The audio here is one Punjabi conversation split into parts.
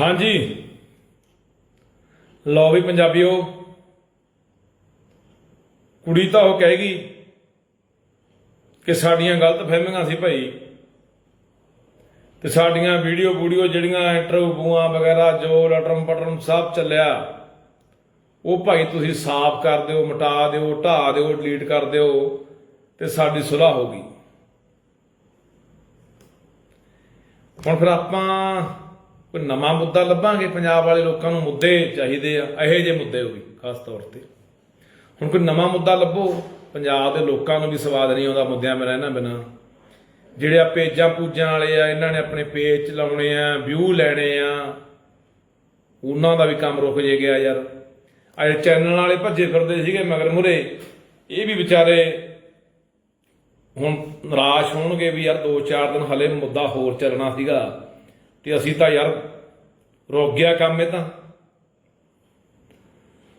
ਹਾਂਜੀ। ਲਓ ਵੀ ਪੰਜਾਬੀਓ, ਕੁੜੀ ਤਾਂ ਉਹ ਕਹੇਗੀ ਕਿ ਸਾਡੀਆਂ ਗਲਤ ਫਹਿਮੀਆਂ ਸੀ ਭਾਈ ਤੇ ਸਾਡੀਆਂ ਵੀਡੀਓ ਵੀਡੀਓ ਜਿਹੜੀਆਂ ਇੰਟਰਵਿਊਆਂ ਵਗੈਰਾ ਜੋ ਲਟਰਮ ਪਟਰਮ ਸਭ ਚੱਲਿਆ। ਉਹ ਭਾਈ ਤੁਸੀਂ ਸਾਫ਼ ਕਰ ਦਿਓ, ਮਿਟਾ ਦਿਓ, ਢਾ ਦਿਓ, ਡਿਲੀਟ ਕਰ ਦਿਓ ਤੇ ਸਾਡੀ ਸੁਲਾਹ ਹੋ ਗਈ। ਹੁਣ ਫਿਰ ਆਪਾਂ ਕੋਈ ਨਵਾਂ ਮੁੱਦਾ ਲੱਭਾਂਗੇ, ਪੰਜਾਬ ਵਾਲੇ ਲੋਕਾਂ ਨੂੰ ਮੁੱਦੇ ਚਾਹੀਦੇ ਆ, ਇਹੋ ਜਿਹੇ ਮੁੱਦੇ ਹੋਈ ਖਾਸ ਤੌਰ ਤੇ। ਹੁਣ ਕੋਈ ਨਵਾਂ ਮੁੱਦਾ ਲੱਭੋ, ਪੰਜਾਬ ਦੇ ਲੋਕਾਂ ਨੂੰ ਵੀ ਸਵਾਦ ਨਹੀਂ ਆਉਂਦਾ ਮੁੱਦਿਆਂ ਮੈਂ ਰਹਿਣਾ ਬਿਨਾ। ਜਿਹੜੇ ਆ ਪੇਜਾਂ ਪੂਜਾਂ ਵਾਲੇ ਆ, ਇਹਨਾਂ ਨੇ ਆਪਣੇ ਪੇਜ ਚਲਾਉਣੇ ਆ, ਵਿਊ ਲੈਣੇ ਆ, ਉਹਨਾਂ ਦਾ ਵੀ ਕੰਮ ਰੁਕ ਜੇ ਗਿਆ ਯਾਰ। ਅਜੇ ਚੈਨਲ ਵਾਲੇ ਭੱਜੇ ਫਿਰਦੇ ਸੀਗੇ ਮਗਰ ਮੁਰੇ, ਇਹ ਵੀ ਵਿਚਾਰੇ ਹੁਣ ਨਿਰਾਸ਼ ਹੋਣਗੇ ਵੀ ਯਾਰ 2-4 ਦਿਨ ਹਲੇ ਮੁੱਦਾ ਹੋਰ ਚੱਲਣਾ ਸੀਗਾ। ਤੇ ਅਸੀਂ ਤਾਂ ਯਾਰ ਰੁਕ ਗਿਆ ਕੰਮ ਇਹ ਤਾਂ।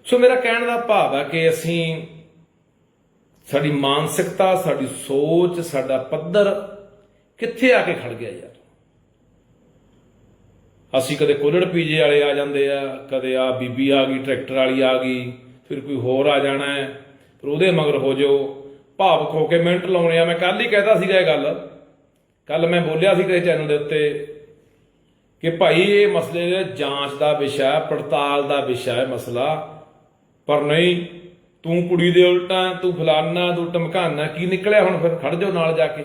ਸੋ ਮੇਰਾ ਕਹਿਣ ਦਾ ਭਾਵ ਹੈ ਕਿ ਅਸੀਂ ਸਾਡੀ ਮਾਨਸਿਕਤਾ, ਸਾਡੀ ਸੋਚ, ਸਾਡਾ ਪੱਧਰ ਕਿੱਥੇ ਆ ਕੇ ਖੜ ਗਿਆ ਯਾਰ? ਅਸੀਂ ਕਦੇ ਕੁੱਲੜ ਪੀਜੇ ਵਾਲੇ ਆ ਜਾਂਦੇ ਆ, ਕਦੇ ਆ ਬੀਬੀ ਆ ਗਈ, ਟਰੈਕਟਰ ਵਾਲੀ ਆ ਗਈ, ਫਿਰ ਕੋਈ ਹੋਰ ਆ ਜਾਣਾ ਹੈ, ਫਿਰ ਉਹਦੇ ਮਗਰ ਹੋ ਜਾਓ। ਭਾਵਕ ਹੋ ਕੇ ਮਿੰਟ ਲਾਉਣੇ ਆ, ਮੈਂ ਕੱਲ ਹੀ ਕਹਿਤਾ ਸੀਗਾ ਇਹ ਗੱਲ। ਕੱਲ ਮੈਂ ਬੋਲਿਆ ਸੀ ਕਿਸੇ ਚੈਨਲ ਦੇ ਉੱਤੇ ਕਿ ਭਾਈ ਇਹ ਮਸਲੇ ਦੇ ਜਾਂਚ ਦਾ ਵਿਸ਼ਾ ਪੜਤਾਲ ਦਾ ਵਿਸ਼ਾ ਹੈ ਮਸਲਾ। ਪਰ ਨਹੀਂ, ਤੂੰ ਕੁੜੀ ਦੇ ਉਲਟਾ, ਤੂੰ ਫਲਾਨਾ, ਤੂੰ ਟਮਕਾਨਾ, ਕੀ ਨਿਕਲਿਆ ਹੁਣ ਫਿਰ? ਖੜ ਜਾਓ ਨਾਲ ਜਾ ਕੇ।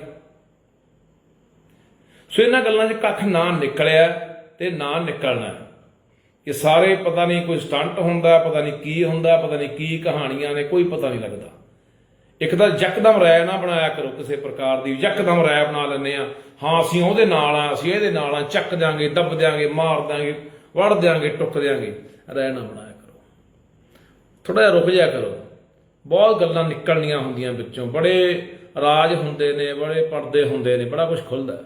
ਸੋ ਇਹਨਾਂ ਗੱਲਾਂ 'ਚ ਕੱਖ ਨਾ ਨਿਕਲਿਆ ਤੇ ਨਾ ਨਿਕਲਣਾ। ਇਹ ਸਾਰੇ ਪਤਾ ਨਹੀਂ ਕੋਈ ਸਟੰਟ ਹੁੰਦਾ, ਪਤਾ ਨਹੀਂ ਕੀ ਹੁੰਦਾ, ਪਤਾ ਨਹੀਂ ਕੀ ਕਹਾਣੀਆਂ ਨੇ, ਕੋਈ ਪਤਾ ਨਹੀਂ ਲੱਗਦਾ। ਇੱਕ ਤਾਂ ਯਕਦਮ ਰਾਇ ਨਾ ਬਣਾਇਆ ਕਰੋ ਕਿਸੇ ਪ੍ਰਕਾਰ ਦੀ, ਯਕਦਮ ਰਾਇ ਬਣਾ ਲੈਂਦੇ ਆ ਹਾਂ, ਅਸੀਂ ਉਹਦੇ ਨਾਲ ਆ ਅਸੀਂ ਇਹਦੇ ਨਾਲ ਆ ਚੱਕ ਦਿਆਂਗੇ, ਦੱਬ ਦਿਆਂਗੇ, ਮਾਰ ਦਿਆਂਗੇ, ਵੜ ਦਿਆਂਗੇ, ਟੁੱਕ ਦਿਆਂਗੇ। ਰਾਇ ਨਾ ਬਣਾਇਆ ਕਰੋ। ਥੋੜਾ ਜਿਹਾ ਰੁਕ ਜਾਇਆ ਕਰੋ। ਬਹੁਤ ਗੱਲਾਂ ਨਿਕਲਣੀਆਂ ਹੁੰਦੀਆਂ ਵਿੱਚੋਂ। ਬੜੇ ਰਾਜ ਹੁੰਦੇ ਨੇ, ਬੜੇ ਪਰਦੇ ਹੁੰਦੇ ਨੇ, ਬੜਾ ਕੁਝ ਖੁੱਲਦਾ।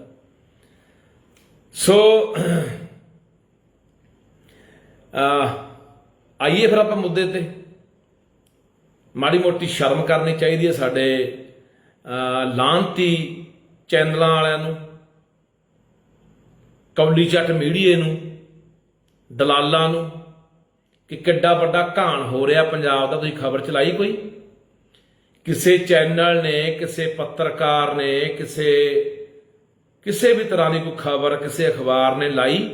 ਸੋ ਆ ਆਈਏ ਫਿਰ ਆਪਾਂ ਮੁੱਦੇ ਤੇ। ਮਾੜੀ ਮੋਟੀ ਸ਼ਰਮ ਕਰਨੀ ਚਾਹੀਦੀ ਹੈ ਸਾਡੇ ਅਹ, ਲਾਂਤੀ ਚੈਨਲਾਂ ਵਾਲਿਆਂ ਨੂੰ ਕੌਲੀ ਚੱਟ ਮੀਡੀਏ ਨੂੰ ਦਲਾਲਾਂ ਨੂੰ ਕਿ ਕਿੱਡਾ ਵੱਡਾ ਘਾਣ ਹੋ ਰਿਹਾ ਪੰਜਾਬ ਦਾ ਤੁਸੀਂ ਖਬਰ ਚਲਾਈ ਕੋਈ? ਕਿਸੇ ਚੈਨਲ ਨੇ ਕਿਸੇ ਪੱਤਰਕਾਰ ਨੇ ਕਿਸੇ ਕਿਸੇ ਵੀ ਤਰ੍ਹਾਂ ਦੀ ਕੋਈ ਖਬਰ ਕਿਸੇ ਅਖਬਾਰ ਨੇ ਲਾਈ?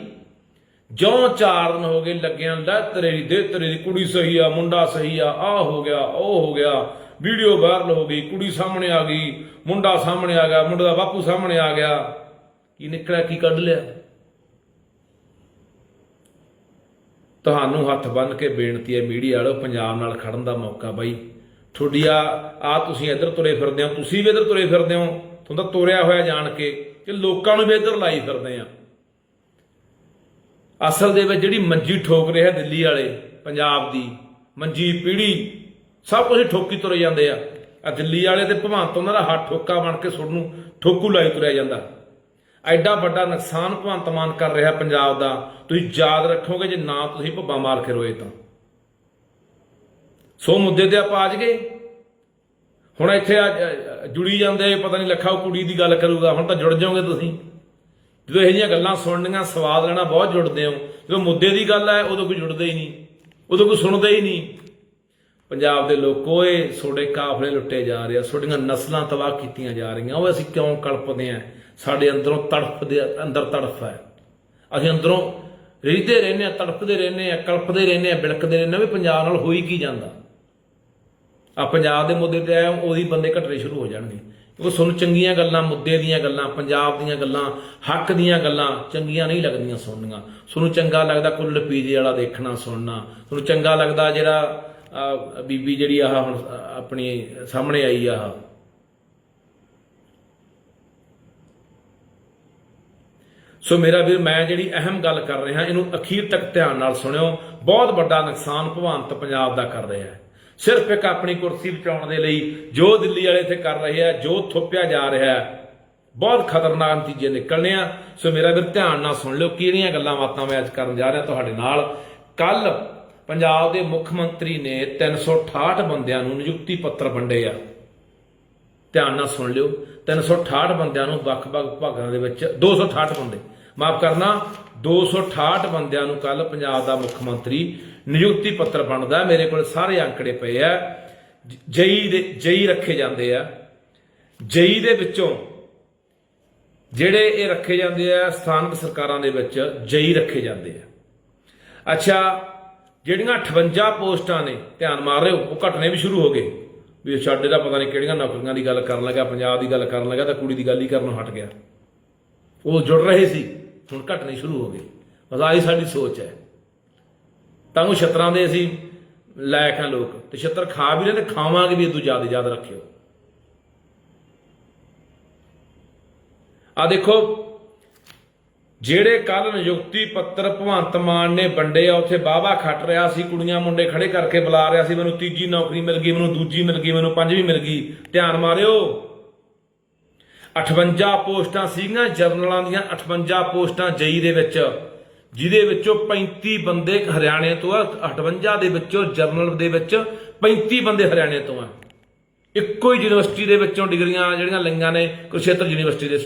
ਜਿਉਂ ਚਾਰ ਦਿਨ ਹੋ ਗਏ ਲੱਗਿਆਂ ਲੈ, ਤੇਰੇ ਦੀ ਦੇ ਤੇਰੇ ਦੀ ਕੁੜੀ ਸਹੀ ਆ, ਮੁੰਡਾ ਸਹੀ ਆ ਆ ਹੋ ਗਿਆ, ਉਹ ਹੋ ਗਿਆ। ਵੀਡੀਓ ਵਾਇਰਲ ਹੋ ਗਈ, ਕੁੜੀ ਸਾਹਮਣੇ ਆ ਗਈ, ਮੁੰਡਾ ਸਾਹਮਣੇ ਆ ਗਿਆ, ਮੁੰਡੇ ਦਾ ਬਾਪੂ ਸਾਹਮਣੇ ਆ ਗਿਆ। ਕੀ ਨਿਕਲਿਆ, ਕੀ ਕੱਢ ਲਿਆ? ਤੁਹਾਨੂੰ ਹੱਥ ਬੰਨ ਕੇ ਬੇਨਤੀ ਹੈ ਮੀਡੀਆ ਵਾਲੋ ਪੰਜਾਬ ਨਾਲ ਖੜਨ ਦਾ ਮੌਕਾ ਬਾਈ। ਤੁਹਾਡੀ ਆ ਆ ਤੁਸੀਂ ਇੱਧਰ ਤੁਰੇ ਫਿਰਦੇ ਹੋ, ਤੁਸੀਂ ਵੀ ਇੱਧਰ ਤੁਰੇ ਫਿਰਦੇ ਹੋ, ਤੁਹਾਨੂੰ ਤਾਂ ਤੋਰਿਆ ਹੋਇਆ ਜਾਣ ਕੇ, ਕਿ ਲੋਕਾਂ ਨੂੰ ਵੀ ਇੱਧਰ ਲਾਈ ਫਿਰਦੇ ਆ। ਅਸਲ ਦੇ ਵਿੱਚ ਜਿਹੜੀ ਮੰਜੀ ਠੋਕ ਰਿਹਾ ਦਿੱਲੀ ਵਾਲੇ, ਪੰਜਾਬ ਦੀ, ਮੰਜੀ, ਪੀੜੀ, ਸਭ ਕੁਝ ਠੋਕੀ ਤੁਰੇ ਜਾਂਦੇ ਆ। ਆ ਦਿੱਲੀ ਵਾਲੇ ਤੇ ਭਵੰਤ ਉਹਨਾਂ ਦਾ ਹੱਥ ਠੋਕਾ ਬਣ ਕੇ ਸੁਣ ਨੂੰ ਠੋਕੂ ਲਾਈ ਤੁਰਿਆ ਜਾਂਦਾ। ਐਡਾ ਵੱਡਾ ਨੁਕਸਾਨ ਭਵੰਤ ਮਾਨ ਕਰ ਰਿਹਾ ਪੰਜਾਬ ਦਾ। ਤੁਸੀਂ ਯਾਦ ਰੱਖੋਗੇ ਜੇ ਨਾ ਤੁਸੀਂ ਭੱਬਾ ਮਾਰ ਕੇ ਰੋਏ ਤਾਂ। ਸੋ ਮੁੱਦੇ ਤੇ ਆਪਾਂ ਆ ਗਏ ਹੁਣ ਇੱਥੇ ਆ ਜੁੜੀ ਜਾਂਦੇ, ਪਤਾ ਨਹੀਂ ਲੱਖਾ ਉਹ ਕੁੜੀ ਦੀ ਗੱਲ ਕਰੂਗਾ, ਹੁਣ ਤਾਂ ਜੁੜ ਜਾਓਗੇ ਤੁਸੀਂ। ਜਦੋਂ ਇਹ ਜਿਹੀਆਂ ਗੱਲਾਂ ਸੁਣਨੀਆਂ, ਸਵਾਦ ਲੈਣਾ ਬਹੁਤ ਜੁੜਦੇ ਹੋ। ਜਦੋਂ ਮੁੱਦੇ ਦੀ ਗੱਲ ਹੈ, ਉਦੋਂ ਕੋਈ ਜੁੜਦੇ ਹੀ ਨਹੀਂ। ਉਦੋਂ ਕੋਈ ਸੁਣਦਾ ਹੀ ਨਹੀਂ। ਪੰਜਾਬ ਦੇ ਲੋਕੋ ਇਹ ਤੁਹਾਡੇ ਕਾਫਲੇ ਲੁੱਟੇ ਜਾ ਰਹੇ ਆ ਤੁਹਾਡੀਆਂ ਨਸਲਾਂ ਤਬਾਹ ਕੀਤੀਆਂ ਜਾ ਰਹੀਆਂ। ਉਹ ਅਸੀਂ ਕਿਉਂ ਕਲਪਦੇ ਆ? ਸਾਡੇ ਅੰਦਰੋਂ ਤੜਫ ਦੇ ਅੰਦਰ ਤੜਫ ਹੈ। ਅਸੀਂ ਅੰਦਰੋਂ ਰਹਿੰਦੇ ਰਹਿੰਦੇ ਆ, ਤੜਫਦੇ ਰਹਿੰਦੇ ਆ, ਕਲਪਦੇ ਰਹਿੰਦੇ ਆ, ਬਿਲਕਦੇ ਰਹਿੰਦੇ ਆ ਵੀ ਪੰਜਾਬ ਨਾਲ ਹੋਈ ਕੀ ਜਾਂਦਾ। ਆ ਪੰਜਾਬ ਦੇ ਮੁੱਦੇ ਤੇ ਆਏ ਉਹਦੀ ਬੰਦੇ ਘਟਣੇ ਸ਼ੁਰੂ ਹੋ ਜਾਣਗੇ। ਉਹ ਤੁਹਾਨੂੰ ਚੰਗੀਆਂ ਗੱਲਾਂ, ਮੁੱਦੇ ਦੀਆਂ ਗੱਲਾਂ, ਪੰਜਾਬ ਦੀਆਂ ਗੱਲਾਂ, ਹੱਕ ਦੀਆਂ ਗੱਲਾਂ, ਚੰਗੀਆਂ ਨਹੀਂ ਲੱਗਦੀਆਂ ਸੁਣਨੀਆਂ। ਤੁਹਾਨੂੰ ਚੰਗਾ ਲੱਗਦਾ ਕੁੱਲ ਪੀਜੇ ਵਾਲਾ ਦੇਖਣਾ, ਸੁਣਨਾ। ਤੁਹਾਨੂੰ ਚੰਗਾ ਲੱਗਦਾ ਜਿਹੜਾ ਬੀਬੀ ਜਿਹੜੀ ਆਹ ਹੁਣ ਆਪਣੀ ਸਾਹਮਣੇ ਆਈ ਆ। ਆਹ ਸੋ ਮੇਰਾ ਵੀਰ, ਮੈਂ ਜਿਹੜੀ ਅਹਿਮ ਗੱਲ ਕਰ ਰਿਹਾ, ਇਹਨੂੰ ਅਖੀਰ ਤੱਕ ਧਿਆਨ ਨਾਲ ਸੁਣਿਓ। ਬਹੁਤ ਵੱਡਾ ਨੁਕਸਾਨ ਭਵੰਤ ਪੰਜਾਬ ਦਾ ਕਰ ਰਿਹਾ ਹੈ। ਸਿਰਫ ਇੱਕ ਆਪਣੀ ਕੁਰਸੀ ਬਚਾਉਣ ਦੇ ਲਈ ਜੋ ਦਿੱਲੀ ਵਾਲੇ ਇੱਥੇ ਕਰ ਰਹੇ ਆ, ਜੋ ਥੋਪਿਆ ਜਾ ਰਿਹਾ ਬਹੁਤ ਖਤਰਨਾਕ ਨਤੀਜੇ ਨਿਕਲਣੇ ਆ। ਸੋ ਮੇਰਾ ਵੀਰ, ਧਿਆਨ ਨਾਲ ਸੁਣ ਲਿਓ ਕਿਹੜੀਆਂ ਗੱਲਾਂ ਬਾਤਾਂ ਮੈਂ ਅੱਜ ਕਰਨ ਜਾ ਰਿਹਾ ਤੁਹਾਡੇ ਨਾਲ। ਕੱਲ ਪੰਜਾਬ ਦੇ ਮੁੱਖ ਮੰਤਰੀ ਨੇ 368 ਬੰਦਿਆਂ ਨੂੰ ਨਿਯੁਕਤੀ ਪੱਤਰ ਵੰਡੇ ਆ। ਧਿਆਨ ਨਾਲ ਸੁਣ ਲਿਓ 368 ਬੰਦਿਆਂ ਨੂੰ ਵੱਖ-ਵੱਖ ਵਿਭਾਗਾਂ ਦੇ ਵਿੱਚ 268 ਬੰਦੇ, ਮਾਫ ਕਰਨਾ 268 ਬੰਦਿਆਂ ਨੂੰ ਕੱਲ ਪੰਜਾਬ ਦਾ ਮੁੱਖ ਮੰਤਰੀ ਨਿਯੁਕਤੀ ਪੱਤਰ ਬਣਦਾ ਮੇਰੇ ਕੋਲ ਸਾਰੇ ਅੰਕੜੇ ਪਏ ਆ। ਜਈ ਦੇ, ਜਈ ਰੱਖੇ ਜਾਂਦੇ ਆ। ਜਈ ਦੇ ਵਿੱਚੋਂ ਜਿਹੜੇ ਇਹ ਰੱਖੇ ਜਾਂਦੇ ਆ, ਸਥਾਨਕ ਸਰਕਾਰਾਂ ਦੇ ਵਿੱਚ ਜਈ ਰੱਖੇ ਜਾਂਦੇ ਆ। ਅੱਛਾ, ਜਿਹੜੀਆਂ 58 ਪੋਸਟਾਂ ਨੇ, ਧਿਆਨ ਮਾਰ ਰਹੇ ਹੋ, ਉਹ ਘਟਨੇ ਵੀ ਸ਼ੁਰੂ ਹੋ ਗਏ। ਵੀ ਸਾਡੇ ਦਾ ਪਤਾ ਨਹੀਂ ਕਿਹੜੀਆਂ ਨੌਕਰੀਆਂ ਦੀ ਗੱਲ ਕਰਨ ਲੱਗਾ, ਪੰਜਾਬ ਦੀ ਗੱਲ ਕਰਨ ਲੱਗਾ, ਤਾਂ ਕੁੜੀ ਦੀ ਗੱਲ ਹੀ ਕਰਨੋਂ ਹਟ ਗਿਆ। ਉਹ ਜੁੜ ਰਹੇ ਸੀ, ਹੁਣ ਘਟਨੇ ਸ਼ੁਰੂ ਹੋ ਗਏ। ਬਸ ਆਹੀ ਸਾਡੀ ਸੋਚ ਹੈ। ਤਾਂ ਉਹ ਛਤਰਾਂ ਦੇ ਅਸੀਂ ਲਾਇਕ ਹਾਂ ਲੋਕ। ਤੇ ਛਤਰ ਖਾ ਵੀ ਲੈਂਦੇ ਖਾਵਾਂਗੇ ਵੀ ਇਦੋਂ ਜ਼ਿਆਦਾ, ਯਾਦ ਰੱਖਿਓ। ਆ ਦੇਖੋ, ਜਿਹੜੇ ਕੱਲ ਨਿਯੁਕਤੀ ਪੱਤਰ ਭਗਵੰਤ ਮਾਨ ਨੇ ਵੰਡੇ ਆ, ਉੱਥੇ ਬਾਵਾ ਖੱਟ ਰਿਹਾ ਸੀ, ਕੁੜੀਆਂ ਮੁੰਡੇ ਖੜੇ ਕਰਕੇ ਬੁਲਾ ਰਿਹਾ ਸੀ, ਮੈਨੂੰ ਤੀਜੀ ਨੌਕਰੀ ਮਿਲ ਗਈ, ਮੈਨੂੰ ਦੂਜੀ ਮਿਲ ਗਈ, ਮੈਨੂੰ ਪੰਜਵੀਂ ਮਿਲ ਗਈ। ਧਿਆਨ ਮਾਰਿਓ। 58 ਪੋਸਟਾਂ ਸੀਗੀਆਂ ਜਰਨਲਾਂ ਦੀਆਂ 58 ਪੋਸਟਾਂ ਜਈ ਦੇ ਵਿੱਚ। ਜਿਹਦੇ ਵਿੱਚੋਂ 35 ਬੰਦੇ ਹਰਿਆਣੇ ਤੋਂ ਆ 58 ਦੇ ਵਿੱਚੋਂ ਜਰਨਲ ਦੇ ਵਿੱਚ 35 ਬੰਦੇ ਹਰਿਆਣੇ ਤੋਂ ਆ। ਇੱਕੋ ਹੀ ਯੂਨੀਵਰਸਿਟੀ ਦੇ ਵਿੱਚੋਂ ਡਿਗਰੀਆਂ ਜਿਹੜੀਆਂ ਲਈਆਂ ਨੇ ਕੁਰਸ਼ੇਤਰ ਯੂਨੀਵਰਸਿਟੀ ਦੇ